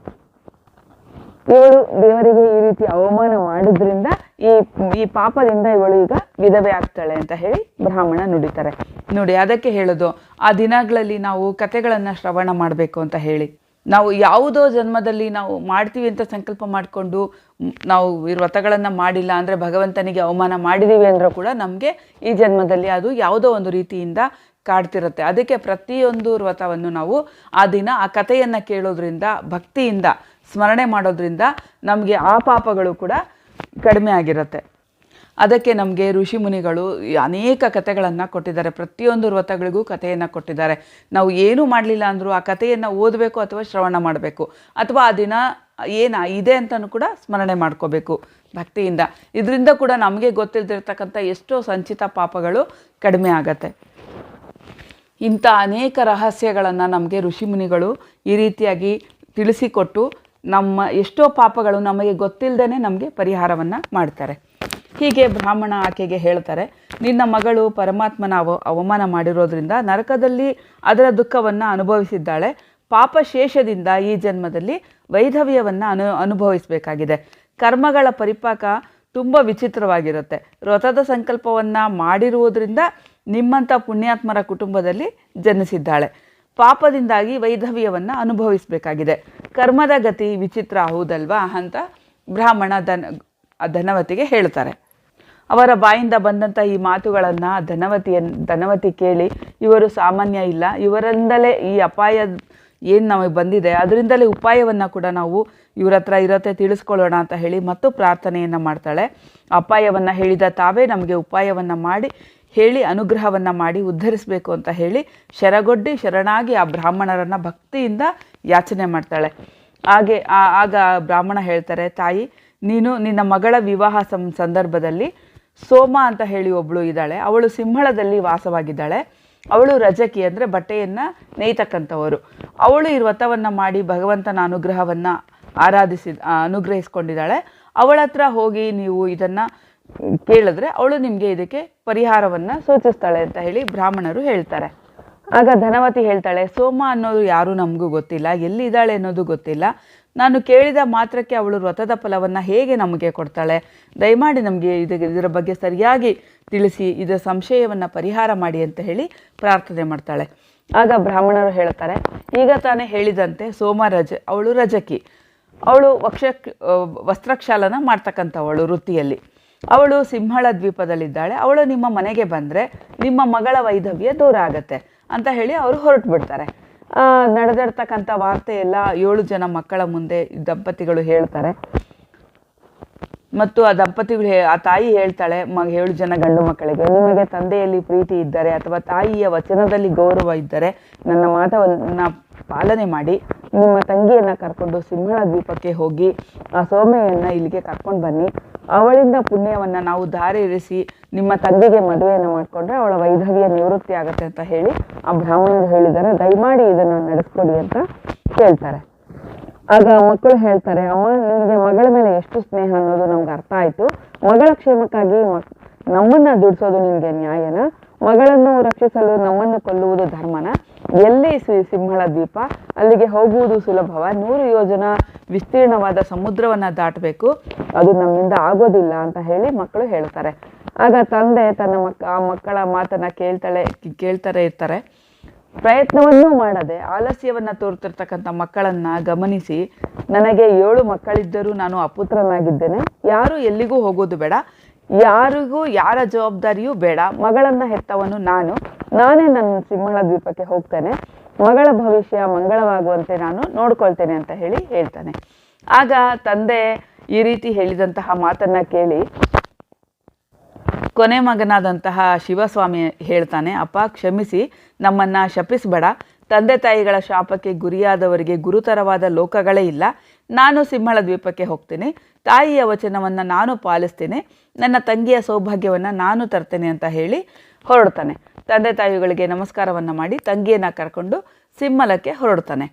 ಇವಳು ದೇವರಿಗೆ ಈ ರೀತಿ ಅವಮಾನ ಮಾಡಿದ್ರಿಂದ ಈ ಈ ಪಾಪದಿಂದ ಇವಳು ಈಗ ವಿಧವೆ ಆಗ್ತಾಳೆ ಅಂತ ಹೇಳಿ ಬ್ರಾಹ್ಮಣ ನುಡಿತಾರೆ. ನೋಡಿ, ಅದಕ್ಕೆ ಹೇಳೋದು, ಆ ದಿನಗಳಲ್ಲಿ ನಾವು ಕಥೆಗಳನ್ನು ಶ್ರವಣ ಮಾಡಬೇಕು ಅಂತ ಹೇಳಿ. ನಾವು ಯಾವುದೋ ಜನ್ಮದಲ್ಲಿ ನಾವು ಮಾಡ್ತೀವಿ ಅಂತ ಸಂಕಲ್ಪ ಮಾಡಿಕೊಂಡು ನಾವು ವ್ರತಗಳನ್ನು ಮಾಡಿಲ್ಲ ಅಂದರೆ ಭಗವಂತನಿಗೆ ಅವಮಾನ ಮಾಡಿದ್ದೀವಿ ಅಂದರೂ ಕೂಡ ನಮಗೆ ಈ ಜನ್ಮದಲ್ಲಿ ಅದು ಯಾವುದೋ ಒಂದು ರೀತಿಯಿಂದ ಕಾಡ್ತಿರುತ್ತೆ. ಅದಕ್ಕೆ ಪ್ರತಿಯೊಂದು ವ್ರತವನ್ನು ನಾವು ಆ ದಿನ ಆ ಕಥೆಯನ್ನು ಕೇಳೋದ್ರಿಂದ, ಭಕ್ತಿಯಿಂದ, ಸ್ಮರಣೆ ಮಾಡೋದ್ರಿಂದ ನಮಗೆ ಆ ಪಾಪಗಳು ಕೂಡ ಕಡಿಮೆ ಆಗಿರುತ್ತೆ. ಅದಕ್ಕೆ ನಮಗೆ ಋಷಿ ಮುನಿಗಳು ಅನೇಕ ಕಥೆಗಳನ್ನು ಕೊಟ್ಟಿದ್ದಾರೆ. ಪ್ರತಿಯೊಂದು ವ್ರತಗಳಿಗೂ ಕಥೆಯನ್ನು ಕೊಟ್ಟಿದ್ದಾರೆ. ನಾವು ಏನೂ ಮಾಡಲಿಲ್ಲ ಅಂದರೂ ಆ ಕಥೆಯನ್ನು ಓದಬೇಕು ಅಥವಾ ಶ್ರವಣ ಮಾಡಬೇಕು. ಅಥವಾ ಆ ದಿನ ಏನ ಇದೆ ಅಂತಲೂ ಕೂಡ ಸ್ಮರಣೆ ಮಾಡ್ಕೋಬೇಕು ಭಕ್ತಿಯಿಂದ. ಇದರಿಂದ ಕೂಡ ನಮಗೆ ಗೊತ್ತಿಲ್ದಿರ್ತಕ್ಕಂಥ ಎಷ್ಟೋ ಸಂಚಿತ ಪಾಪಗಳು ಕಡಿಮೆ ಆಗತ್ತೆ. ಇಂಥ ಅನೇಕ ರಹಸ್ಯಗಳನ್ನು ನಮಗೆ ಋಷಿಮುನಿಗಳು ಈ ರೀತಿಯಾಗಿ ತಿಳಿಸಿಕೊಟ್ಟು ನಮ್ಮ ಎಷ್ಟೋ ಪಾಪಗಳು ನಮಗೆ ಗೊತ್ತಿಲ್ಲದೇ ನಮಗೆ ಪರಿಹಾರವನ್ನು ಮಾಡ್ತಾರೆ. ಹೀಗೆ ಬ್ರಾಹ್ಮಣ ಆಕೆಗೆ ಹೇಳ್ತಾರೆ, ನಿನ್ನ ಮಗಳು ಪರಮಾತ್ಮನ ಅವ, ಅವಮಾನ ಮಾಡಿರೋದ್ರಿಂದ ನರಕದಲ್ಲಿ ಅದರ ದುಃಖವನ್ನು ಅನುಭವಿಸಿದ್ದಾಳೆ. ಪಾಪ ಶೇಷದಿಂದ ಈ ಜನ್ಮದಲ್ಲಿ ವೈಧವ್ಯವನ್ನು ಅನು, ಅನುಭವಿಸಬೇಕಾಗಿದೆ. ಕರ್ಮಗಳ ಪರಿಪಾಕ ತುಂಬ ವಿಚಿತ್ರವಾಗಿರುತ್ತೆ. ವ್ರತದ ಸಂಕಲ್ಪವನ್ನು ಮಾಡಿರುವುದರಿಂದ ನಿಮ್ಮಂಥ ಪುಣ್ಯಾತ್ಮರ ಕುಟುಂಬದಲ್ಲಿ ಜನಿಸಿದ್ದಾಳೆ. ಪಾಪದಿಂದಾಗಿ ವೈಧವ್ಯವನ್ನು ಅನುಭವಿಸಬೇಕಾಗಿದೆ. ಕರ್ಮದ ಗತಿ ವಿಚಿತ್ರ ಹೌದಲ್ವಾ ಅಂತ ಬ್ರಾಹ್ಮಣ ಧನ, ಧನವತಿಗೆ ಹೇಳ್ತಾರೆ. ಅವರ ಬಾಯಿಂದ ಬಂದಂಥ ಈ ಮಾತುಗಳನ್ನು ಧನವತಿಯ ಧನವತಿ ಕೇಳಿ, ಇವರು ಸಾಮಾನ್ಯ ಇಲ್ಲ. ಇವರಿಂದಲೇ ಈ ಅಪಾಯ ಏನು ನಮಗೆ ಬಂದಿದೆ, ಅದರಿಂದಲೇ ಉಪಾಯವನ್ನು ಕೂಡ ನಾವು ಇವ್ರ ಹತ್ರ ಇರತ್ತೆ ತಿಳಿಸ್ಕೊಳ್ಳೋಣ ಅಂತ ಹೇಳಿ ಮತ್ತು ಪ್ರಾರ್ಥನೆಯನ್ನು ಮಾಡ್ತಾಳೆ. ಅಪಾಯವನ್ನು ಹೇಳಿದ ತಾವೇ ನಮಗೆ ಉಪಾಯವನ್ನು ಮಾಡಿ, ಹೇಳಿ ಅನುಗ್ರಹವನ್ನು ಮಾಡಿ ಉದ್ಧರಿಸಬೇಕು ಅಂತ ಹೇಳಿ ಶರಗೊಡ್ಡಿ ಶರಣಾಗಿ ಆ ಬ್ರಾಹ್ಮಣರನ್ನು ಭಕ್ತಿಯಿಂದ ಯಾಚನೆ ಮಾಡ್ತಾಳೆ. ಹಾಗೆ ಆಗ ಬ್ರಾಹ್ಮಣ ಹೇಳ್ತಾರೆ, ತಾಯಿ, ನೀನು ನಿನ್ನ ಮಗಳ ವಿವಾಹ ಸಂದರ್ಭದಲ್ಲಿ ಸೋಮ ಅಂತ ಹೇಳಿ ಒಬ್ಬಳು ಇದ್ದಾಳೆ. ಅವಳು ಸಿಂಹಳದಲ್ಲಿ ವಾಸವಾಗಿದ್ದಾಳೆ. ಅವಳು ರಜಕಿ ಅಂದರೆ ಬಟ್ಟೆಯನ್ನು ನೇಯ್ತಕ್ಕಂಥವರು. ಅವಳು ಈ ವ್ರತವನ್ನು ಮಾಡಿ ಭಗವಂತನ ಅನುಗ್ರಹವನ್ನು ಆರಾಧಿಸಿ ಆ, ಅನುಗ್ರಹಿಸ್ಕೊಂಡಿದ್ದಾಳೆ. ಅವಳ ಹತ್ರ ಹೋಗಿ ನೀವು ಇದನ್ನು ಕೇಳಿದ್ರೆ ಅವಳು ನಿಮಗೆ ಇದಕ್ಕೆ ಪರಿಹಾರವನ್ನು ಸೂಚಿಸ್ತಾಳೆ ಅಂತ ಹೇಳಿ ಬ್ರಾಹ್ಮಣರು ಹೇಳ್ತಾರೆ. ಆಗ ಧನವತಿ ಹೇಳ್ತಾಳೆ ಸೋಮ ಅನ್ನೋದು ಯಾರೂ ನಮಗೂ ಗೊತ್ತಿಲ್ಲ. ಎಲ್ಲಿದ್ದಾಳೆ ಅನ್ನೋದು ಗೊತ್ತಿಲ್ಲ. ನಾನು ಕೇಳಿದ ಮಾತ್ರಕ್ಕೆ ಅವಳು ವ್ರತದ ಫಲವನ್ನು ಹೇಗೆ ನಮಗೆ ಕೊಡ್ತಾಳೆ? ದಯಮಾಡಿ ನಮಗೆ ಇದು, ಇದರ ಬಗ್ಗೆ ಸರಿಯಾಗಿ ತಿಳಿಸಿ ಇದರ ಸಂಶಯವನ್ನು ಪರಿಹಾರ ಮಾಡಿ ಅಂತ ಹೇಳಿ ಪ್ರಾರ್ಥನೆ ಮಾಡ್ತಾಳೆ. ಆಗ ಬ್ರಾಹ್ಮಣರು ಹೇಳ್ತಾರೆ ಈಗ ತಾನೇ ಹೇಳಿದಂತೆ ಸೋಮ ರಜ, ಅವಳು ರಜಕಿ. ಅವಳು ವಕ್ಷ ವಸ್ತ್ರಕ್ಷಾಲನ ಮಾಡ್ತಕ್ಕಂಥವಳು ವೃತ್ತಿಯಲ್ಲಿ. ಅವಳು ಸಿಂಹಳ ದ್ವೀಪದಲ್ಲಿದ್ದಾಳೆ, ಅವಳು ನಿಮ್ಮ ಮನೆಗೆ ಬಂದರೆ ನಿಮ್ಮ ಮಗಳ ವೈಧವ್ಯ ದೂರ ಆಗತ್ತೆ ಅಂತ ಹೇಳಿ ಅವರು ಹೊರಟು ಬಿಡ್ತಾರೆ. ನಡೆದಿರ್ತಕ್ಕಂಥ ವಾರ್ತೆ ಎಲ್ಲ ಏಳು ಜನ ಮಕ್ಕಳ ಮುಂದೆ ದಂಪತಿಗಳು ಹೇಳ್ತಾರೆ. ಮತ್ತು ಆ ದಂಪತಿಗಳು ಆ ತಾಯಿ ಹೇಳ್ತಾಳೆ ಮಗ ಏಳು ಜನ ಗಂಡು ಮಕ್ಕಳಿಗೆ, ನಿಮಗೆ ತಂದೆಯಲ್ಲಿ ಪ್ರೀತಿ ಇದ್ದರೆ ಅಥವಾ ತಾಯಿಯ ವಚನದಲ್ಲಿ ಗೌರವ ಇದ್ದರೆ ನನ್ನ ಮಾತವನ್ನು ಪಾಲನೆ ಮಾಡಿ, ನಿಮ್ಮ ತಂಗಿಯನ್ನು ಕರ್ಕೊಂಡು ಸಿಂಹಳ ದ್ವೀಪಕ್ಕೆ ಹೋಗಿ, ಆ ಸೋಮೆಯನ್ನು ಇಲ್ಲಿಗೆ ಕರ್ಕೊಂಡು ಬನ್ನಿ. ಅವಳಿಂದ ಪುಣ್ಯವನ್ನು ನಾವು ದಾರಿ ಇರಿಸಿ, ನಿಮ್ಮ ತಂಗಿಗೆ ಮದುವೆಯನ್ನು ಮಾಡಿಕೊಂಡ್ರೆ ಅವಳ ವೈಧವ್ಯ ನಿವೃತ್ತಿ ಆಗುತ್ತೆ ಅಂತ ಹೇಳಿ ಆ ಬ್ರಾಹ್ಮಣರು ಹೇಳಿದ್ದಾರೆ. ದಯಮಾಡಿ ಇದನ್ನು ನಡೆಸ್ಕೊಡಿ ಅಂತ ಕೇಳ್ತಾರೆ. ಆಗ ಮಕ್ಕಳು ಹೇಳ್ತಾರೆ, ಅವ ನಿನಗೆ ಮಗಳ ಮೇಲೆ ಎಷ್ಟು ಸ್ನೇಹ ಅನ್ನೋದು ನಮ್ಗೆ ಅರ್ಥ ಆಯ್ತು. ಮಗಳ ಕ್ಷೇಮಕ್ಕಾಗಿ ಮಕ್- ನಮ್ಮನ್ನ ದುಡಿಸೋದು ನಿಮಗೆ ನ್ಯಾಯನ. ಮಗಳನ್ನು ರಕ್ಷಿಸಲು ನಮ್ಮನ್ನು ಕೊಲ್ಲುವುದು ಧರ್ಮನ. ಎಲ್ಲಿ ಸಿಂಹಳ ದ್ವೀಪ, ಅಲ್ಲಿಗೆ ಹೋಗುವುದು ಸುಲಭವ. ನೂರು ಯೋಜನ ವಿಸ್ತೀರ್ಣವಾದ ಸಮುದ್ರವನ್ನ ದಾಟಬೇಕು. ಅದು ನಮ್ಮಿಂದ ಆಗೋದಿಲ್ಲ ಅಂತ ಹೇಳಿ ಮಕ್ಕಳು ಹೇಳ್ತಾರೆ. ಆಗ ತಂದೆ ತನ್ನ ಮಕ್ಕ ಆ ಮಕ್ಕಳ ಮಾತನ್ನ ಕೇಳ್ತಾಳೆ, ಕೇಳ್ತಾರೆ ಇರ್ತಾರೆ. ಪ್ರಯತ್ನವನ್ನೂ ಮಾಡದೆ ಆಲಸ್ಯವನ್ನು ತೋರ್ತಿರ್ತಕ್ಕಂಥ ಮಕ್ಕಳನ್ನ ಗಮನಿಸಿ, ನನಗೆ ಏಳು ಮಕ್ಕಳಿದ್ದರೂ ನಾನು ಅಪುತ್ರನಾಗಿದ್ದೇನೆ. ಯಾರು ಎಲ್ಲಿಗೂ ಹೋಗೋದು ಬೇಡ. ಯಾರಿಗೂ, ಯಾರ ಜವಾಬ್ದಾರಿಯೂ ಬೇಡ. ಮಗಳನ್ನ ಹೆತ್ತವನು ನಾನು. ನಾನೇ ನನ್ನ ಸಿಂಹಳ ದ್ವೀಪಕ್ಕೆ ಹೋಗ್ತೇನೆ. ಮಗಳ ಭವಿಷ್ಯ ಮಂಗಳವಾಗುವಂತೆ ನಾನು ನೋಡ್ಕೊಳ್ತೇನೆ ಅಂತ ಹೇಳಿ ಹೇಳ್ತಾನೆ. ಆಗ ತಂದೆ ಈ ರೀತಿ ಹೇಳಿದಂತಹ ಮಾತನ್ನ ಕೇಳಿ, ಕೊನೆ ಮಗನಾದಂತಹ ಶಿವಸ್ವಾಮಿ ಹೇಳ್ತಾನೆ, ಅಪ್ಪ, ಕ್ಷಮಿಸಿ. ನಮ್ಮನ್ನು ಶಪಿಸಬೇಡ. ತಂದೆ ತಾಯಿಗಳ ಶಾಪಕ್ಕೆ ಗುರಿಯಾದವರಿಗೆ ಗುರುತರವಾದ ಲೋಕಗಳೇ ಇಲ್ಲ. ನಾನು ಸಿಂಹಳ ದ್ವೀಪಕ್ಕೆ ಹೋಗ್ತೀನಿ. ತಾಯಿಯ ವಚನವನ್ನು ನಾನು ಪಾಲಿಸ್ತೀನಿ. ನನ್ನ ತಂಗಿಯ ಸೌಭಾಗ್ಯವನ್ನು ನಾನು ತರ್ತೇನೆ ಅಂತ ಹೇಳಿ ಹೊರಡ್ತಾನೆ. ತಂದೆ ತಾಯಿಗಳಿಗೆ ನಮಸ್ಕಾರವನ್ನು ಮಾಡಿ ತಂಗಿಯನ್ನು ಕರ್ಕೊಂಡು ಸಿಂಹಲಕ್ಕೆ ಹೊರಡ್ತಾನೆ.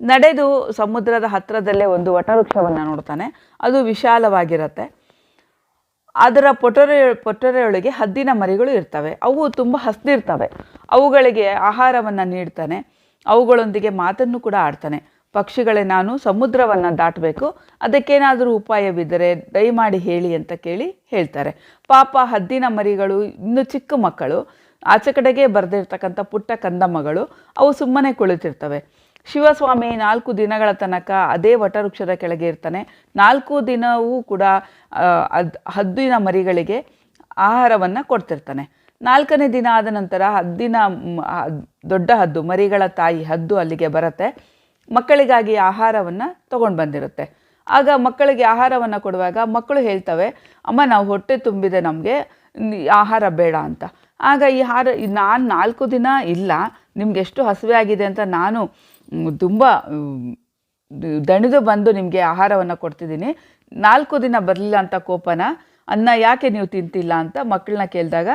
ನಡೆದು ಸಮುದ್ರದ ಹತ್ತಿರದಲ್ಲೇ ಒಂದು ವಟವೃಕ್ಷವನ್ನು ನೋಡ್ತಾನೆ. ಅದು ವಿಶಾಲವಾಗಿರುತ್ತೆ. ಅದರ ಪೊಟೊರೆ, ಪೊಟೊರೆಯೊಳಗೆ ಹದ್ದಿನ ಮರಿಗಳು ಇರ್ತವೆ. ಅವು ತುಂಬ ಹಸ್ದಿರ್ತವೆ. ಅವುಗಳಿಗೆ ಆಹಾರವನ್ನು ನೀಡ್ತಾನೆ. ಅವುಗಳೊಂದಿಗೆ ಮಾತನ್ನು ಕೂಡ ಆಡ್ತಾನೆ. ಪಕ್ಷಿಗಳೇ, ನಾನು ಸಮುದ್ರವನ್ನು ದಾಟಬೇಕು. ಅದಕ್ಕೇನಾದರೂ ಉಪಾಯವಿದ್ದರೆ ದಯಮಾಡಿ ಹೇಳಿ ಅಂತ ಕೇಳಿ ಹೇಳ್ತಾರೆ. ಪಾಪ ಹದ್ದಿನ ಮರಿಗಳು, ಇನ್ನು ಚಿಕ್ಕ ಮಕ್ಕಳು, ಆಚೆ ಕಡೆಗೆ ಬರೆದಿರ್ತಕ್ಕಂಥ ಪುಟ್ಟ ಕಂದಮ್ಮಗಳು, ಅವು ಸುಮ್ಮನೆ ಕುಳಿತಿರ್ತವೆ. ಶಿವಸ್ವಾಮಿ ನಾಲ್ಕು ದಿನಗಳ ತನಕ ಅದೇ ವಟವೃಕ್ಷದ ಕೆಳಗೆ ಇರ್ತಾನೆ. ನಾಲ್ಕು ದಿನವೂ ಕೂಡ ಅದು, ಹದ್ದಿನ ಮರಿಗಳಿಗೆ ಆಹಾರವನ್ನು ಕೊಡ್ತಿರ್ತಾನೆ. ನಾಲ್ಕನೇ ದಿನ ಆದ ನಂತರ ಹದ್ದಿನ ದೊಡ್ಡ ಹದ್ದು, ಮರಿಗಳ ತಾಯಿ ಹದ್ದು ಅಲ್ಲಿಗೆ ಬರುತ್ತೆ. ಮಕ್ಕಳಿಗಾಗಿ ಆಹಾರವನ್ನು ತಗೊಂಡು ಬಂದಿರುತ್ತೆ. ಆಗ ಮಕ್ಕಳಿಗೆ ಆಹಾರವನ್ನು ಕೊಡುವಾಗ ಮಕ್ಕಳು ಹೇಳ್ತವೆ, ಅಮ್ಮ, ನಾವು ಹೊಟ್ಟೆ ತುಂಬಿದೆ ನಮಗೆ ಆಹಾರ ಬೇಡ ಅಂತ. ಆಗ ಈ ಆಹಾರ ನಾನು ನಾಲ್ಕು ದಿನ ಇಲ್ಲ, ನಿಮ್ಗೆ ಎಷ್ಟು ಹಸಿವೆ ಆಗಿದೆ ಅಂತ ನಾನು ತುಂಬ ದಣಿದು ಬಂದು ನಿಮಗೆ ಆಹಾರವನ್ನು ಕೊಡ್ತಿದ್ದೀನಿ. ನಾಲ್ಕು ದಿನ ಬರಲಿಲ್ಲ ಅಂತ ಕೋಪನ, ಅನ್ನ ಯಾಕೆ ನೀವು ತಿಂತಿಲ್ಲ ಅಂತ ಮಕ್ಕಳನ್ನ ಕೇಳಿದಾಗ,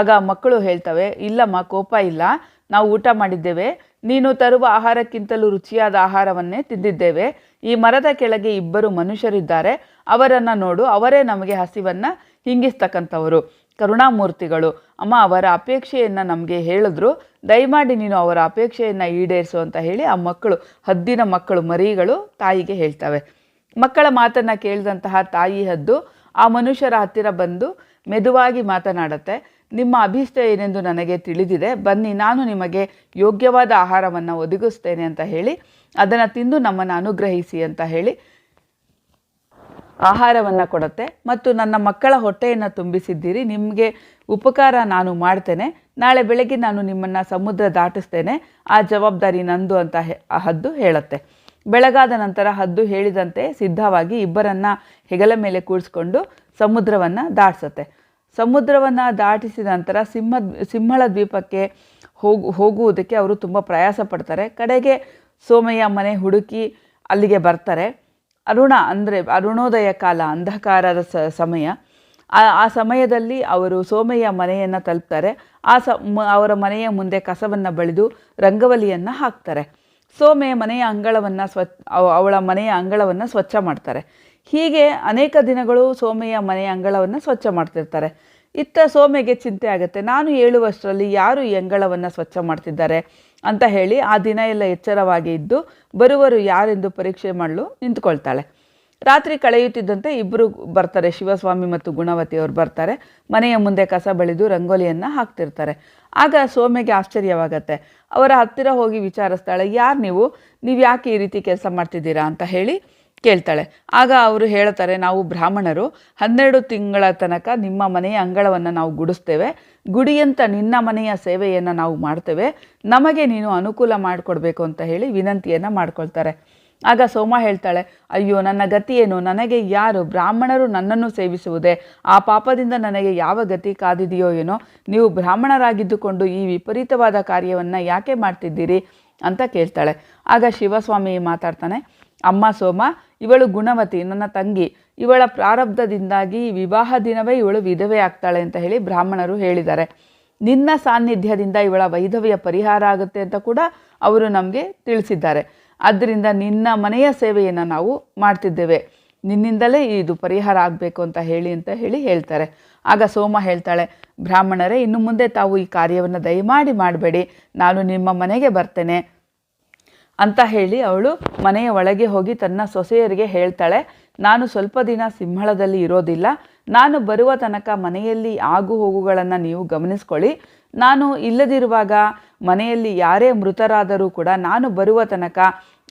ಆಗ ಮಕ್ಕಳು ಹೇಳ್ತವೆ, ಇಲ್ಲಮ್ಮ, ಕೋಪ ಇಲ್ಲ, ನಾವು ಊಟ ಮಾಡಿದ್ದೇವೆ, ನೀನು ತರುವ ಆಹಾರಕ್ಕಿಂತಲೂ ರುಚಿಯಾದ ಆಹಾರವನ್ನೇ ತಿಂದಿದ್ದೇವೆ. ಈ ಮರದ ಕೆಳಗೆ ಇಬ್ಬರು ಮನುಷ್ಯರಿದ್ದಾರೆ, ಅವರನ್ನು ನೋಡು, ಅವರೇ ನಮಗೆ ಹಸಿವನ್ನು ಹಿಂಗಿಸ್ತಕ್ಕಂಥವರು. ಕರುಣಾಮೂರ್ತಿಗಳು. ಅಮ್ಮ ಅವರ ಅಪೇಕ್ಷೆಯನ್ನು ನಮಗೆ ಹೇಳಿದ್ರು. ದಯಮಾಡಿ ನೀನು ಅವರ ಅಪೇಕ್ಷೆಯನ್ನು ಈಡೇರಿಸು ಅಂತ ಹೇಳಿ ಆ ಮಕ್ಕಳು, ಹದ್ದಿನ ಮಕ್ಕಳು, ಮರಿಗಳು ತಾಯಿಗೆ ಹೇಳ್ತವೆ. ಮಕ್ಕಳ ಮಾತನ್ನು ಕೇಳಿದಂತಹ ತಾಯಿ ಹದ್ದು ಆ ಮನುಷ್ಯರ ಹತ್ತಿರ ಬಂದು ಮೆದುವಾಗಿ ಮಾತನಾಡುತ್ತೆ. ನಿಮ್ಮ ಅಭೀಷ್ಟ ಏನೆಂದು ನನಗೆ ತಿಳಿದಿದೆ. ಬನ್ನಿ, ನಾನು ನಿಮಗೆ ಯೋಗ್ಯವಾದ ಆಹಾರವನ್ನು ಒದಗಿಸ್ತೇನೆ ಅಂತ ಹೇಳಿ, ಅದನ್ನು ತಿಂದು ನಮ್ಮನ್ನು ಅನುಗ್ರಹಿಸಿ ಅಂತ ಹೇಳಿ ಆಹಾರವನ್ನು ಕೊಡುತ್ತೆ. ಮತ್ತು ನನ್ನ ಮಕ್ಕಳ ಹೊಟ್ಟೆಯನ್ನು ತುಂಬಿಸಿದ್ದೀರಿ. ನಿಮಗೆ ಉಪಕಾರ ನಾನು ಮಾಡ್ತೇನೆ. ನಾಳೆ ಬೆಳಗ್ಗೆ ನಾನು ನಿಮ್ಮನ್ನು ಸಮುದ್ರ ದಾಟಿಸ್ತೇನೆ. ಆ ಜವಾಬ್ದಾರಿ ನಂದು ಅಂತ ಹದ್ದು ಹೇಳುತ್ತೆ. ಬೆಳಗಾದ ನಂತರ ಹದ್ದು ಹೇಳಿದಂತೆ ಸಿದ್ಧವಾಗಿ ಇಬ್ಬರನ್ನ ಹೆಗಲ ಮೇಲೆ ಕೂಡಿಸ್ಕೊಂಡು ಸಮುದ್ರವನ್ನು ದಾಟಿಸುತ್ತೆ. ಸಮುದ್ರವನ್ನು ದಾಟಿಸಿದ ನಂತರ ಸಿಂಹ, ಸಿಂಹಳ ದ್ವೀಪಕ್ಕೆ ಹೋಗು, ಹೋಗುವುದಕ್ಕೆ ಅವರು ತುಂಬ ಪ್ರಯಾಸ ಪಡ್ತಾರೆ. ಕಡೆಗೆ ಸೋಮಯ್ಯ ಮನೆ ಹುಡುಕಿ ಅಲ್ಲಿಗೆ ಬರ್ತಾರೆ. ಅರುಣ ಅಂದರೆ ಅರುಣೋದಯ ಕಾಲ, ಅಂಧಕಾರದ ಸ, ಸಮಯ. ಆ ಸಮಯದಲ್ಲಿ ಅವರು ಸೋಮಯ್ಯ ಮನೆಯನ್ನು ತಲುಪ್ತಾರೆ. ಆ ಸ ಅವರ ಮನೆಯ ಮುಂದೆ ಕಸವನ್ನು ಬಳಿದು ರಂಗವಲಿಯನ್ನು ಹಾಕ್ತಾರೆ. ಸೋಮೆಯ ಮನೆಯ ಅಂಗಳವನ್ನು ಸ್ವ ಅವ- ಅವಳ ಮನೆಯ ಅಂಗಳವನ್ನು ಸ್ವಚ್ಛ ಮಾಡ್ತಾರೆ. ಹೀಗೆ ಅನೇಕ ದಿನಗಳು ಸೋಮೆಯ ಮನೆಯ ಅಂಗಳವನ್ನು ಸ್ವಚ್ಛ ಮಾಡ್ತಿರ್ತಾರೆ. ಇತ್ತ ಸೋಮೆಗೆ ಚಿಂತೆ ಆಗುತ್ತೆ. ನಾನು ಹೇಳುವಷ್ಟರಲ್ಲಿ ಯಾರು ಈ ಸ್ವಚ್ಛ ಮಾಡ್ತಿದ್ದಾರೆ ಅಂತ ಹೇಳಿ ಆ ದಿನ ಎಲ್ಲ ಎಚ್ಚರವಾಗಿ ಇದ್ದು ಬರುವರು ಯಾರೆಂದು ಪರೀಕ್ಷೆ ಮಾಡಲು ನಿಂತ್ಕೊಳ್ತಾಳೆ. ರಾತ್ರಿ ಕಳೆಯುತ್ತಿದ್ದಂತೆ ಇಬ್ಬರು ಬರ್ತಾರೆ. ಶಿವಸ್ವಾಮಿ ಮತ್ತು ಗುಣವತಿ ಅವರು ಬರ್ತಾರೆ. ಮನೆಯ ಮುಂದೆ ಕಸ ಬಳಿದು ರಂಗೋಲಿಯನ್ನು ಹಾಕ್ತಿರ್ತಾರೆ. ಆಗ ಸೋಮೆಗೆ ಆಶ್ಚರ್ಯವಾಗತ್ತೆ. ಅವರ ಹತ್ತಿರ ಹೋಗಿ ವಿಚಾರಿಸ್ತಾಳೆ, ಯಾರು ನೀವು? ನೀವು ಯಾಕೆ ಈ ರೀತಿ ಕೆಲಸ ಮಾಡ್ತಿದ್ದೀರಾ? ಅಂತ ಹೇಳಿ ಕೇಳ್ತಾಳೆ. ಆಗ ಅವರು ಹೇಳ್ತಾರೆ, ನಾವು ಬ್ರಾಹ್ಮಣರು, ಹನ್ನೆರಡು ತಿಂಗಳ ತನಕ ನಿಮ್ಮ ಮನೆಯ ಅಂಗಳವನ್ನು ನಾವು ಗುಡಿಸ್ತೇವೆ. ಗುಡಿಯಂತ ನಿನ್ನ ಮನೆಯ ಸೇವೆಯನ್ನು ನಾವು ಮಾಡ್ತೇವೆ. ನಮಗೆ ನೀನು ಅನುಕೂಲ ಮಾಡಿಕೊಡ್ಬೇಕು ಅಂತ ಹೇಳಿ ವಿನಂತಿಯನ್ನು ಮಾಡ್ಕೊಳ್ತಾರೆ. ಆಗ ಸೋಮ ಹೇಳ್ತಾಳೆ, ಅಯ್ಯೋ, ನನ್ನ ಗತಿ ಏನು? ನನಗೆ ಯಾರು ಬ್ರಾಹ್ಮಣರು ನನ್ನನ್ನು ಸೇವಿಸುವುದೇ? ಆ ಪಾಪದಿಂದ ನನಗೆ ಯಾವ ಗತಿ ಕಾದಿದೆಯೋ ಏನೋ? ನೀವು ಬ್ರಾಹ್ಮಣರಾಗಿದ್ದುಕೊಂಡು ಈ ವಿಪರೀತವಾದ ಕಾರ್ಯವನ್ನು ಯಾಕೆ ಮಾಡ್ತಿದ್ದೀರಿ? ಅಂತ ಕೇಳ್ತಾಳೆ. ಆಗ ಶಿವಸ್ವಾಮಿ ಮಾತಾಡ್ತಾನೆ ಅಮ್ಮ ಸೋಮ, ಇವಳು ಗುಣವತಿ, ನನ್ನ ತಂಗಿ. ಇವಳ ಪ್ರಾರಬ್ಧದಿಂದಾಗಿ ವಿವಾಹ ದಿನವೇ ಇವಳು ವಿಧವೆ ಆಗ್ತಾಳೆ ಅಂತ ಹೇಳಿ ಬ್ರಾಹ್ಮಣರು ಹೇಳಿದ್ದಾರೆ. ನಿನ್ನ ಸಾನ್ನಿಧ್ಯದಿಂದ ಇವಳ ವೈಧವ್ಯ ಪರಿಹಾರ ಆಗುತ್ತೆ ಅಂತ ಕೂಡ ಅವರು ನಮಗೆ ತಿಳಿಸಿದ್ದಾರೆ. ಆದ್ದರಿಂದ ನಿನ್ನ ಮನೆಯ ಸೇವೆಯನ್ನು ನಾವು ಮಾಡ್ತಿದ್ದೇವೆ. ನಿನ್ನಿಂದಲೇ ಇದು ಪರಿಹಾರ ಆಗಬೇಕು ಅಂತ ಹೇಳಿ ಅಂತ ಹೇಳಿ ಹೇಳ್ತಾರೆ. ಆಗ ಸೋಮ ಹೇಳ್ತಾಳೆ, ಬ್ರಾಹ್ಮಣರೇ, ಇನ್ನು ಮುಂದೆ ತಾವು ಈ ಕಾರ್ಯವನ್ನು ದಯಮಾಡಿ ಮಾಡಬೇಡಿ. ನಾನು ನಿಮ್ಮ ಮನೆಗೆ ಬರ್ತೇನೆ. ಅಂತ ಹೇಳಿ ಅವಳು ಮನೆಯ ಒಳಗೆ ಹೋಗಿ ತನ್ನ ಸೊಸೆಯರಿಗೆ ಹೇಳ್ತಾಳೆ, ನಾನು ಸ್ವಲ್ಪ ದಿನ ಸಿಂಹಳದಲ್ಲಿ ಇರೋದಿಲ್ಲ. ನಾನು ಬರುವ ತನಕ ಮನೆಯಲ್ಲಿ ಆಗು ಹೋಗುಗಳನ್ನು ನೀವು ಗಮನಿಸ್ಕೊಳ್ಳಿ. ನಾನು ಇಲ್ಲದಿರುವಾಗ ಮನೆಯಲ್ಲಿ ಯಾರೇ ಮೃತರಾದರೂ ಕೂಡ ನಾನು ಬರುವ ತನಕ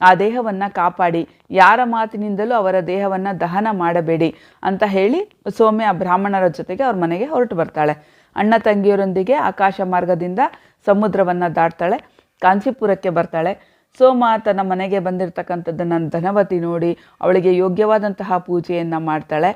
ಆ ದೇಹವನ್ನು ಕಾಪಾಡಿ. ಯಾರ ಮಾತಿನಿಂದಲೂ ಅವರ ದೇಹವನ್ನು ದಹನ ಮಾಡಬೇಡಿ ಅಂತ ಹೇಳಿ ಸೌಮ್ಯ ಬ್ರಾಹ್ಮಣರ ಜೊತೆಗೆ ಅವ್ರ ಮನೆಗೆ ಹೊರಟು ಬರ್ತಾಳೆ. ಅಣ್ಣ ತಂಗಿಯರೊಂದಿಗೆ ಆಕಾಶ ಮಾರ್ಗದಿಂದ ಸಮುದ್ರವನ್ನು ದಾಟ್ತಾಳೆ. ಕಾಂಚೀಪುರಕ್ಕೆ ಬರ್ತಾಳೆ. ಸೋಮ ತನ್ನ ಮನೆಗೆ ಬಂದಿರತಕ್ಕಂಥದ್ದನ್ನು ಧನವತಿ ನೋಡಿ ಅವಳಿಗೆ ಯೋಗ್ಯವಾದಂತಹ ಪೂಜೆಯನ್ನು ಮಾಡ್ತಾಳೆ.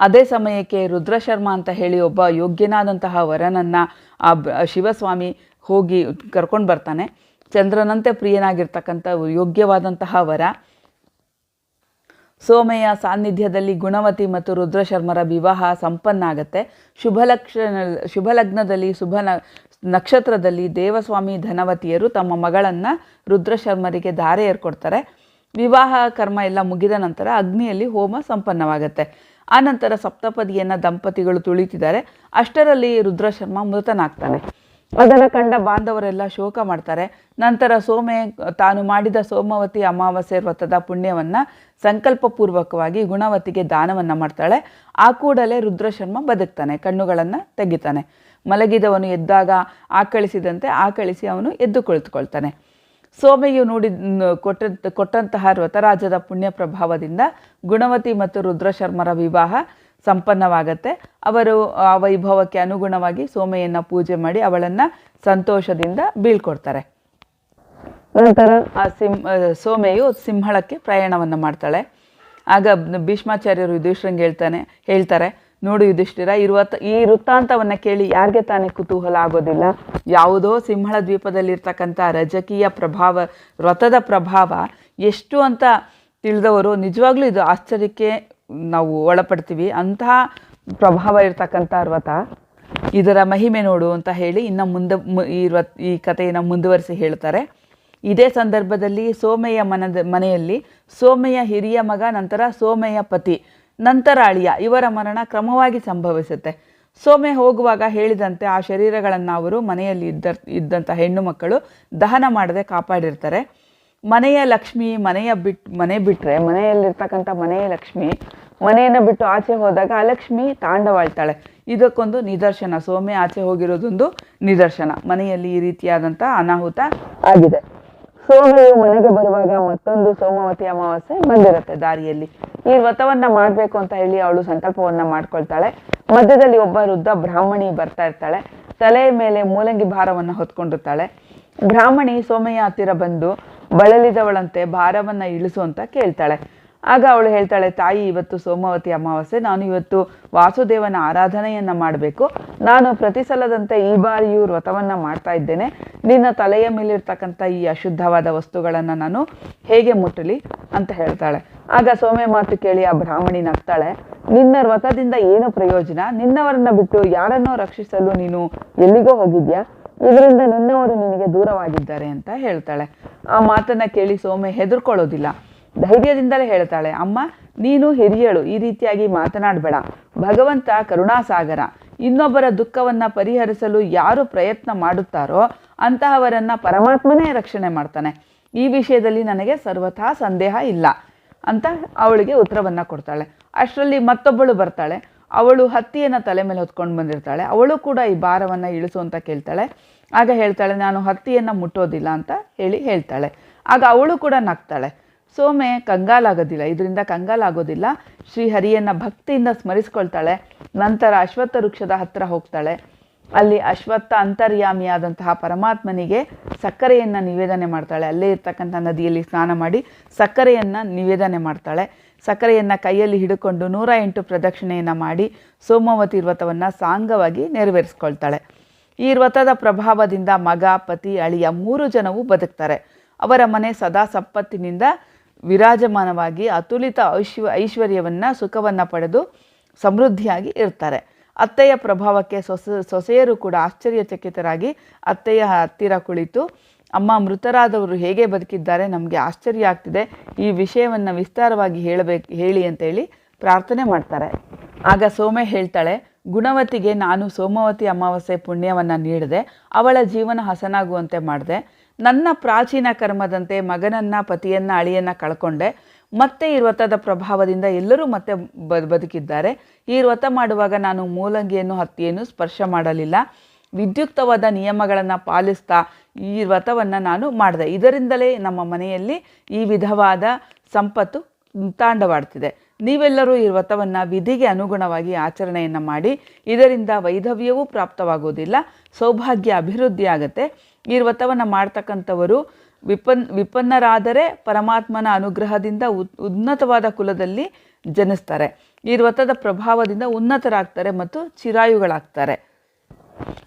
ಅದೇ ಸಮಯಕ್ಕೆ ರುದ್ರಶರ್ಮ ಅಂತ ಹೇಳಿ ಒಬ್ಬ ಯೋಗ್ಯನಾದಂತಹ ವರನನ್ನು ಆ ಶಿವಸ್ವಾಮಿ ಹೋಗಿ ಕರ್ಕೊಂಡು ಬರ್ತಾನೆ. ಚಂದ್ರನಂತೆ ಪ್ರಿಯನಾಗಿರ್ತಕ್ಕಂಥ ಯೋಗ್ಯವಾದಂತಹ ವರ. ಸೋಮೆಯ ಸಾನ್ನಿಧ್ಯದಲ್ಲಿ ಗುಣವತಿ ಮತ್ತು ರುದ್ರಶರ್ಮರ ವಿವಾಹ ಸಂಪನ್ನ ಆಗುತ್ತೆ ಶುಭಲಕ್ಷ ಶುಭಲಗ್ನದಲ್ಲಿ ಶುಭ ಲಗ್ನದಲ್ಲಿ ಶುಭ ನ ನಕ್ಷತ್ರದಲ್ಲಿ ದೇವಸ್ವಾಮಿ ಧನವತಿಯರು ತಮ್ಮ ಮಗಳನ್ನು ರುದ್ರಶರ್ಮರಿಗೆ ಧಾರೆ ಏರ್ಕೊಡ್ತಾರೆ. ವಿವಾಹ ಕರ್ಮ ಎಲ್ಲ ಮುಗಿದ ನಂತರ ಅಗ್ನಿಯಲ್ಲಿ ಹೋಮ ಸಂಪನ್ನವಾಗುತ್ತೆ. ಆನಂತರ ಸಪ್ತಪದಿಯನ್ನು ದಂಪತಿಗಳು ತುಳಿತಿದ್ದಾರೆ. ಅಷ್ಟರಲ್ಲಿ ರುದ್ರಶರ್ಮ ಮೃತನಾಗ್ತಾನೆ. ಅದನ್ನು ಕಂಡ ಬಾಂಧವರೆಲ್ಲ ಶೋಕ ಮಾಡ್ತಾರೆ. ನಂತರ ಸೋಮೆ ತಾನು ಮಾಡಿದ ಸೋಮವತಿ ಅಮಾವಾಸ್ಯೆ ವ್ರತದ ಪುಣ್ಯವನ್ನು ಸಂಕಲ್ಪಪೂರ್ವಕವಾಗಿ ಗುಣವತಿಗೆ ದಾನವನ್ನು ಮಾಡ್ತಾಳೆ. ಆ ಕೂಡಲೇ ರುದ್ರಶರ್ಮ ಬದುಕ್ತಾನೆ, ಕಣ್ಣುಗಳನ್ನು ತೆಗಿತಾನೆ. ಮಲಗಿದವನು ಎದ್ದಾಗ ಆಕಳಿಸಿದಂತೆ ಆಕಳಿಸಿ ಅವನು ಎದ್ದು ಕುಳಿತುಕೊಳ್ತಾನೆ. ಸೋಮೆಯು ನೋಡಿ ಕೊಟ್ಟ ಕೊಟ್ಟಂತಹ ವ್ರತರಾಜದ ಪುಣ್ಯ ಪ್ರಭಾವದಿಂದ ಗುಣವತಿ ಮತ್ತು ರುದ್ರಶರ್ಮರ ವಿವಾಹ ಸಂಪನ್ನವಾಗತ್ತೆ. ಅವರು ಆ ವೈಭವಕ್ಕೆ ಅನುಗುಣವಾಗಿ ಸೋಮೆಯನ್ನು ಪೂಜೆ ಮಾಡಿ ಅವಳನ್ನ ಸಂತೋಷದಿಂದ ಬೀಳ್ಕೊಡ್ತಾರೆ. ನಂತರ ಆ ಸಿಂ ಸೋಮೆಯು ಸಿಂಹಳಕ್ಕೆ ಪ್ರಯಾಣವನ್ನು ಮಾಡ್ತಾಳೆ. ಆಗ ಭೀಷ್ಮಾಚಾರ್ಯರು ಯುಧಿಷ್ಠರಂಗೆ ಹೇಳ್ತಾನೆ ಹೇಳ್ತಾರೆ ನೋಡು ಯುಧಿಷ್ಠಿರ ಇರುವ ಈ ವೃತ್ತಾಂತವನ್ನು ಕೇಳಿ ಯಾರಿಗೆ ತಾನೇ ಕುತೂಹಲ ಆಗೋದಿಲ್ಲ? ಯಾವುದೋ ಸಿಂಹಳ ದ್ವೀಪದಲ್ಲಿರ್ತಕ್ಕಂಥ ರಜಕೀಯ ಪ್ರಭಾವ ವ್ರತದ ಪ್ರಭಾವ ಎಷ್ಟು ಅಂತ ತಿಳಿದವರು ನಿಜವಾಗ್ಲೂ ಇದು ಆಶ್ಚರ್ಯಕ್ಕೆ ನಾವು ಒಳಪಡ್ತೀವಿ. ಅಂತಹ ಪ್ರಭಾವ ಇರತಕ್ಕಂಥ ವ್ರತ ಇದರ ಮಹಿಮೆ ನೋಡು ಅಂತ ಹೇಳಿ ಇನ್ನು ಮುಂದೆ ಇರುವ ಈ ಈ ಕಥೆಯನ್ನು ಮುಂದುವರಿಸಿ ಹೇಳ್ತಾರೆ. ಇದೇ ಸಂದರ್ಭದಲ್ಲಿ ಸೋಮೆಯ ಮನದ, ಮನೆಯಲ್ಲಿ ಸೋಮೆಯ ಹಿರಿಯ ಮಗ, ನಂತರ ಸೋಮೆಯ ಪತಿ, ನಂತರ ಅಳಿಯ, ಇವರ ಮರಣ ಕ್ರಮವಾಗಿ ಸಂಭವಿಸುತ್ತೆ. ಸೋಮೆ ಹೋಗುವಾಗ ಹೇಳಿದಂತೆ ಆ ಶರೀರಗಳನ್ನು ಅವರು ಮನೆಯಲ್ಲಿ ಇದ್ದ ಇದ್ದಂಥ ಹೆಣ್ಣು ಮಕ್ಕಳು ದಹನ ಮಾಡದೆ ಕಾಪಾಡಿರ್ತಾರೆ. ಮನೆಯ ಲಕ್ಷ್ಮಿ, ಮನೆಯ ಬಿಟ್, ಮನೆ ಬಿಟ್ಟರೆ ಮನೆಯಲ್ಲಿರ್ತಕ್ಕಂಥ ಮನೆಯ ಲಕ್ಷ್ಮಿ, ಮನೆಯನ್ನು ಬಿಟ್ಟು ಆಚೆ ಹೋದಾಗ ಆ ಲಕ್ಷ್ಮಿ ತಾಂಡವಾಳ್ತಾಳೆ ಇದಕ್ಕೊಂದು ನಿದರ್ಶನ. ಸೋಮೆ ಆಚೆ ಹೋಗಿರೋದೊಂದು ನಿದರ್ಶನ. ಮನೆಯಲ್ಲಿ ಈ ರೀತಿಯಾದಂಥ ಅನಾಹುತ ಆಗಿದೆ. ಸೋಮೆಯು ಮನೆಗೆ ಬರುವಾಗ ಮತ್ತೊಂದು ಸೋಮವತಿ ಅಮಾವಾಸ್ಯೆ ಬಂದಿರುತ್ತೆ ದಾರಿಯಲ್ಲಿ. ಈ ವ್ರತವನ್ನ ಮಾಡಬೇಕು ಅಂತ ಹೇಳಿ ಅವಳು ಸಂಕಲ್ಪವನ್ನ ಮಾಡ್ಕೊಳ್ತಾಳೆ. ಮಧ್ಯದಲ್ಲಿ ಒಬ್ಬ ವೃದ್ಧ ಬ್ರಾಹ್ಮಣಿ ಬರ್ತಾ ಇರ್ತಾಳೆ. ತಲೆಯ ಮೇಲೆ ಮೂಲಂಗಿ ಭಾರವನ್ನು ಹೊತ್ಕೊಂಡಿರ್ತಾಳೆ. ಬ್ರಾಹ್ಮಣಿ ಸೋಮಯ್ಯ ಹತ್ತಿರ ಬಂದು ಬಳಲಿದವಳಂತೆ ಭಾರವನ್ನ ಇಳಿಸು ಅಂತ ಕೇಳ್ತಾಳೆ. ಆಗ ಅವಳು ಹೇಳ್ತಾಳೆ, ತಾಯಿ, ಇವತ್ತು ಸೋಮವತಿ ಅಮಾವಾಸ್ಯೆ. ನಾನು ಇವತ್ತು ವಾಸುದೇವನ ಆರಾಧನೆಯನ್ನ ಮಾಡಬೇಕು. ನಾನು ಪ್ರತಿ ಸಲದಂತೆ ಈ ಬಾರಿಯೂ ವ್ರತವನ್ನ ಮಾಡ್ತಾ ಇದ್ದೇನೆ. ನಿನ್ನ ತಲೆಯ ಮೇಲಿರ್ತಕ್ಕಂಥ ಈ ಅಶುದ್ಧವಾದ ವಸ್ತುಗಳನ್ನು ನಾನು ಹೇಗೆ ಮುಟ್ಟಲಿ? ಅಂತ ಹೇಳ್ತಾಳೆ. ಆಗ ಸೋಮೆ ಮಾತು ಕೇಳಿ ಆ ಬ್ರಾಹ್ಮಣಿ ನಗ್ತಾಳೆ, ನಿನ್ನ ವ್ರತದಿಂದ ಏನು ಪ್ರಯೋಜನ? ನಿನ್ನವರನ್ನ ಬಿಟ್ಟು ಯಾರನ್ನೋ ರಕ್ಷಿಸಲು ನೀನು ಎಲ್ಲಿಗೋ ಹೋಗಿದ್ಯಾ? ಇದರಿಂದ ನನ್ನವರು ನಿನಗೆ ದೂರವಾಗಿದ್ದಾರೆ ಅಂತ ಹೇಳ್ತಾಳೆ. ಆ ಮಾತನ್ನ ಕೇಳಿ ಸೋಮೆ ಹೆದರ್ಕೊಳ್ಳೋದಿಲ್ಲ. ಧೈರ್ಯದಿಂದಲೇ ಹೇಳ್ತಾಳೆ, ಅಮ್ಮ, ನೀನು ಹಿರಿಯಳು, ಈ ರೀತಿಯಾಗಿ ಮಾತನಾಡಬೇಡ. ಭಗವಂತ ಕರುಣಾಸಾಗರ. ಇನ್ನೊಬ್ಬರ ದುಃಖವನ್ನ ಪರಿಹರಿಸಲು ಯಾರು ಪ್ರಯತ್ನ ಮಾಡುತ್ತಾರೋ ಅಂತಹವರನ್ನ ಪರಮಾತ್ಮನೇ ರಕ್ಷಣೆ ಮಾಡ್ತಾನೆ. ಈ ವಿಷಯದಲ್ಲಿ ನನಗೆ ಸರ್ವಥಾ ಸಂದೇಹ ಇಲ್ಲ. ಅಂತ ಅವಳಿಗೆ ಉತ್ತರವನ್ನ ಕೊಡ್ತಾಳೆ. ಅಷ್ಟರಲ್ಲಿ ಮತ್ತೊಬ್ಬಳು ಬರ್ತಾಳೆ ಅವಳು ಹತ್ತಿಯನ್ನು ತಲೆ ಮೇಲೆ ಹೊತ್ಕೊಂಡು ಬಂದಿರ್ತಾಳೆ. ಅವಳು ಕೂಡ ಈ ಭಾರವನ್ನು ಇಳಿಸು ಅಂತ ಕೇಳ್ತಾಳೆ. ಆಗ ಹೇಳ್ತಾಳೆ, ನಾನು ಹತ್ತಿಯನ್ನು ಮುಟ್ಟೋದಿಲ್ಲ ಅಂತ ಹೇಳಿ ಹೇಳ್ತಾಳೆ. ಆಗ ಅವಳು ಕೂಡ ನಗ್ತಾಳೆ. ಸೋಮೆ ಕಂಗಾಲಾಗೋದಿಲ್ಲ. ಇದರಿಂದ ಕಂಗಾಲಾಗೋದಿಲ್ಲ. ಶ್ರೀಹರಿಯನ್ನ ಭಕ್ತಿಯಿಂದ ಸ್ಮರಿಸ್ಕೊಳ್ತಾಳೆ. ನಂತರ ಅಶ್ವತ್ಥ ವೃಕ್ಷದ ಹತ್ತಿರ ಹೋಗ್ತಾಳೆ. ಅಲ್ಲಿ ಅಶ್ವತ್ಥ ಅಂತರ್ಯಾಮಿಯಾದಂತಹ ಪರಮಾತ್ಮನಿಗೆ ಸಕ್ಕರೆಯನ್ನು ನಿವೇದನೆ ಮಾಡ್ತಾಳೆ. ಅಲ್ಲೇ ಇರ್ತಕ್ಕಂಥ ನದಿಯಲ್ಲಿ ಸ್ನಾನ ಮಾಡಿ ಸಕ್ಕರೆಯನ್ನು ನಿವೇದನೆ ಮಾಡ್ತಾಳೆ. ಸಕ್ಕರೆಯನ್ನು ಕೈಯಲ್ಲಿ ಹಿಡ್ಕೊಂಡು ನೂರ ಎಂಟು ಪ್ರದಕ್ಷಿಣೆಯನ್ನು ಮಾಡಿ ಸೋಮವತಿ ವ್ರತವನ್ನು ಸಾಂಗವಾಗಿ ನೆರವೇರಿಸ್ಕೊಳ್ತಾಳೆ. ಈ ವ್ರತದ ಪ್ರಭಾವದಿಂದ ಮಗ, ಪತಿ, ಅಳಿಯ ಮೂರು ಜನವೂ ಬದುಕ್ತಾರೆ. ಅವರ ಮನೆ ಸದಾ ಸಂಪತ್ತಿನಿಂದ ವಿರಾಜಮಾನವಾಗಿ ಅತುಲಿತ ಐಶ್ವ, ಐಶ್ವರ್ಯವನ್ನು, ಸುಖವನ್ನು ಪಡೆದು ಸಮೃದ್ಧಿಯಾಗಿ ಇರ್ತಾರೆ. ಅತ್ತೆಯ ಪ್ರಭಾವಕ್ಕೆ ಸೊಸೆ, ಸೊಸೆಯರು ಕೂಡ ಆಶ್ಚರ್ಯಚಕಿತರಾಗಿ ಅತ್ತೆಯ ಹತ್ತಿರ ಕುಳಿತು ಅಮ್ಮ ಮೃತರಾದವರು ಹೇಗೆ ಬದುಕಿದ್ದಾರೆ ನಮಗೆ ಆಶ್ಚರ್ಯ ಆಗ್ತಿದೆ. ಈ ವಿಷಯವನ್ನು ವಿಸ್ತಾರವಾಗಿ ಹೇಳಬೇಕು ಹೇಳಿ ಅಂತೇಳಿ ಪ್ರಾರ್ಥನೆ ಮಾಡ್ತಾರೆ. ಆಗ ಸೋಮೆ ಹೇಳ್ತಾಳೆ, ಗುಣವತಿಗೆ ನಾನು ಸೋಮವತಿ ಅಮಾವಾಸ್ಯೆ ಪುಣ್ಯವನ್ನು ನೀಡಿದೆ, ಅವಳ ಜೀವನ ಹಸನಾಗುವಂತೆ ಮಾಡಿದೆ. ನನ್ನ ಪ್ರಾಚೀನ ಕರ್ಮದಂತೆ ಮಗನನ್ನು, ಪತಿಯನ್ನು, ಅಳಿಯನ್ನು ಕಳ್ಕೊಂಡೆ. ಮತ್ತೆ ಈ ವ್ರತದ ಪ್ರಭಾವದಿಂದ ಎಲ್ಲರೂ ಮತ್ತೆ ಬದುಕಿದ್ದಾರೆ. ಈ ವ್ರತ ಮಾಡುವಾಗ ನಾನು ಮೂಲಂಗಿಯನ್ನು, ಹತ್ತಿಯನ್ನು ಸ್ಪರ್ಶ ಮಾಡಲಿಲ್ಲ. ವಿದ್ಯುಕ್ತವಾದ ನಿಯಮಗಳನ್ನು ಪಾಲಿಸ್ತಾ ಈ ವ್ರತವನ್ನು ನಾನು ಮಾಡಿದೆ. ಇದರಿಂದಲೇ ನಮ್ಮ ಮನೆಯಲ್ಲಿ ಈ ವಿಧವಾದ ಸಂಪತ್ತು ತಾಂಡವಾಡ್ತಿದೆ. ನೀವೆಲ್ಲರೂ ಈ ವ್ರತವನ್ನು ವಿಧಿಗೆ ಅನುಗುಣವಾಗಿ ಆಚರಣೆಯನ್ನು ಮಾಡಿ, ಇದರಿಂದ ವೈಧವ್ಯವೂ ಪ್ರಾಪ್ತವಾಗುವುದಿಲ್ಲ ಸೌಭಾಗ್ಯ ಅಭಿವೃದ್ಧಿ ಆಗುತ್ತೆ. ಈ ವ್ರತವನ್ನು ಮಾಡ್ತಕ್ಕಂಥವರು ವಿಪನ್, ವಿಪನ್ನರಾದರೆ ಪರಮಾತ್ಮನ ಅನುಗ್ರಹದಿಂದ ಉನ್ನತವಾದ ಕುಲದಲ್ಲಿ ಜನಿಸ್ತಾರೆ. ಈ ವ್ರತದ ಪ್ರಭಾವದಿಂದ ಉನ್ನತರಾಗ್ತಾರೆ ಮತ್ತು ಚಿರಾಯುಗಳಾಗ್ತಾರೆ.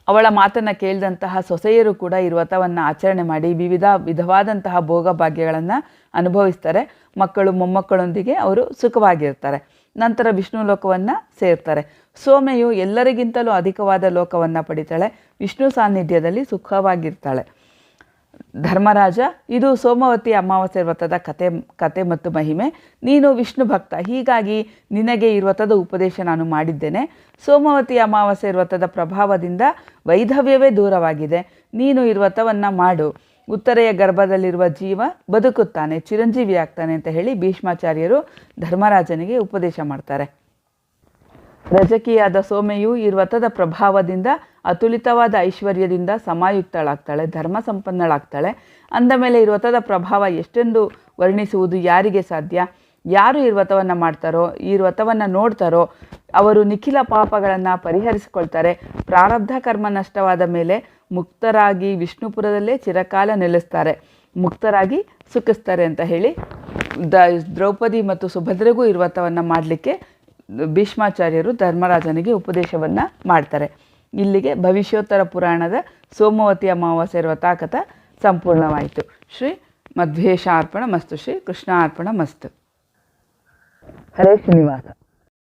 ಅವಳ ಮಾತನ್ನು ಕೇಳಿದಂತಹ ಸೊಸೆಯರು ಕೂಡ ಈ ವ್ರತವನ್ನು ಆಚರಣೆ ಮಾಡಿ ವಿವಿಧ ವಿಧವಾದಂತಹ ಭೋಗ ಭಾಗ್ಯಗಳನ್ನು ಅನುಭವಿಸ್ತಾರೆ. ಮಕ್ಕಳು ಮೊಮ್ಮಕ್ಕಳೊಂದಿಗೆ ಅವರು ಸುಖವಾಗಿರ್ತಾರೆ. ನಂತರ ವಿಷ್ಣು ಲೋಕವನ್ನು ಸೇರ್ತಾರೆ. ಸೋಮೆಯು ಎಲ್ಲರಿಗಿಂತಲೂ ಅಧಿಕವಾದ ಲೋಕವನ್ನು ಪಡಿತಾಳೆ. ವಿಷ್ಣು ಸಾನ್ನಿಧ್ಯದಲ್ಲಿ ಸುಖವಾಗಿರ್ತಾಳೆ. ಧರ್ಮರಾಜ, ಇದು ಸೋಮವತಿ ಅಮಾವಾಸ್ಯೆ ವ್ರತದ ಕತೆ ಕತೆ ಮತ್ತು ಮಹಿಮೆ. ನೀನು ವಿಷ್ಣು ಭಕ್ತ, ಹೀಗಾಗಿ ನಿನಗೆ ಈ ವ್ರತದ ಉಪದೇಶ ನಾನು ಮಾಡಿದ್ದೇನೆ. ಸೋಮವತಿ ಅಮಾವಾಸ್ಯೆ ವ್ರತದ ಪ್ರಭಾವದಿಂದ ವೈಧವ್ಯವೇ ದೂರವಾಗಿದೆ. ನೀನು ಈ ವ್ರತವನ್ನು ಮಾಡು. ಉತ್ತರೆಯ ಗರ್ಭದಲ್ಲಿರುವ ಜೀವ ಬದುಕುತ್ತಾನೆ ಚಿರಂಜೀವಿ ಆಗ್ತಾನೆ ಅಂತ ಹೇಳಿ ಭೀಷ್ಮಾಚಾರ್ಯರು ಧರ್ಮರಾಜನಿಗೆ ಉಪದೇಶ ಮಾಡ್ತಾರೆ. ರಜಕಿಯಾದ ಸೋಮೆಯು ಈ ವ್ರತದ ಪ್ರಭಾವದಿಂದ ಅತುಲಿತವಾದ ಐಶ್ವರ್ಯದಿಂದ ಸಮಾಯುಕ್ತಳಾಗ್ತಾಳೆ, ಧರ್ಮ ಸಂಪನ್ನಳಾಗ್ತಾಳೆ. ಅಂದ ಮೇಲೆ ಈ ವ್ರತದ ಪ್ರಭಾವ ಎಷ್ಟೆಂದು ವರ್ಣಿಸುವುದು ಯಾರಿಗೆ ಸಾಧ್ಯ? ಯಾರು ಈ ವ್ರತವನ್ನು ಮಾಡ್ತಾರೋ, ಈ ವ್ರತವನ್ನು ನೋಡ್ತಾರೋ, ಅವರು ನಿಖಿಲ ಪಾಪಗಳನ್ನು ಪರಿಹರಿಸಿಕೊಳ್ತಾರೆ. ಪ್ರಾರಬ್ಧ ಕರ್ಮ ನಷ್ಟವಾದ ಮೇಲೆ ಮುಕ್ತರಾಗಿ ವಿಷ್ಣುಪುರದಲ್ಲೇ ಚಿರಕಾಲ ನೆಲೆಸ್ತಾರೆ. ಮುಕ್ತರಾಗಿ ಸುಖಿಸ್ತಾರೆ ಅಂತ ಹೇಳಿ ದ ದ್ರೌಪದಿ ಮತ್ತು ಸುಭದ್ರೆಗೂ ಈ ಮಾಡಲಿಕ್ಕೆ ಭೀಷ್ಮಾಚಾರ್ಯರು ಧರ್ಮರಾಜನಿಗೆ ಉಪದೇಶವನ್ನು ಮಾಡ್ತಾರೆ. ಇಲ್ಲಿಗೆ ಭವಿಷ್ಯೋತ್ತರ ಪುರಾಣದ ಸೋಮವತಿ ಅಮಾವಾಸ್ಯ ಇರುವ ತಾಕತ ಸಂಪೂರ್ಣವಾಯಿತು. ಶ್ರೀ ಮಧ್ವೇಶ ಅರ್ಪಣ ಮಸ್ತು. ಶ್ರೀ ಕೃಷ್ಣ ಅರ್ಪಣ ಮಸ್ತು. ಹರೇ ಶ್ರೀನಿವಾಸ.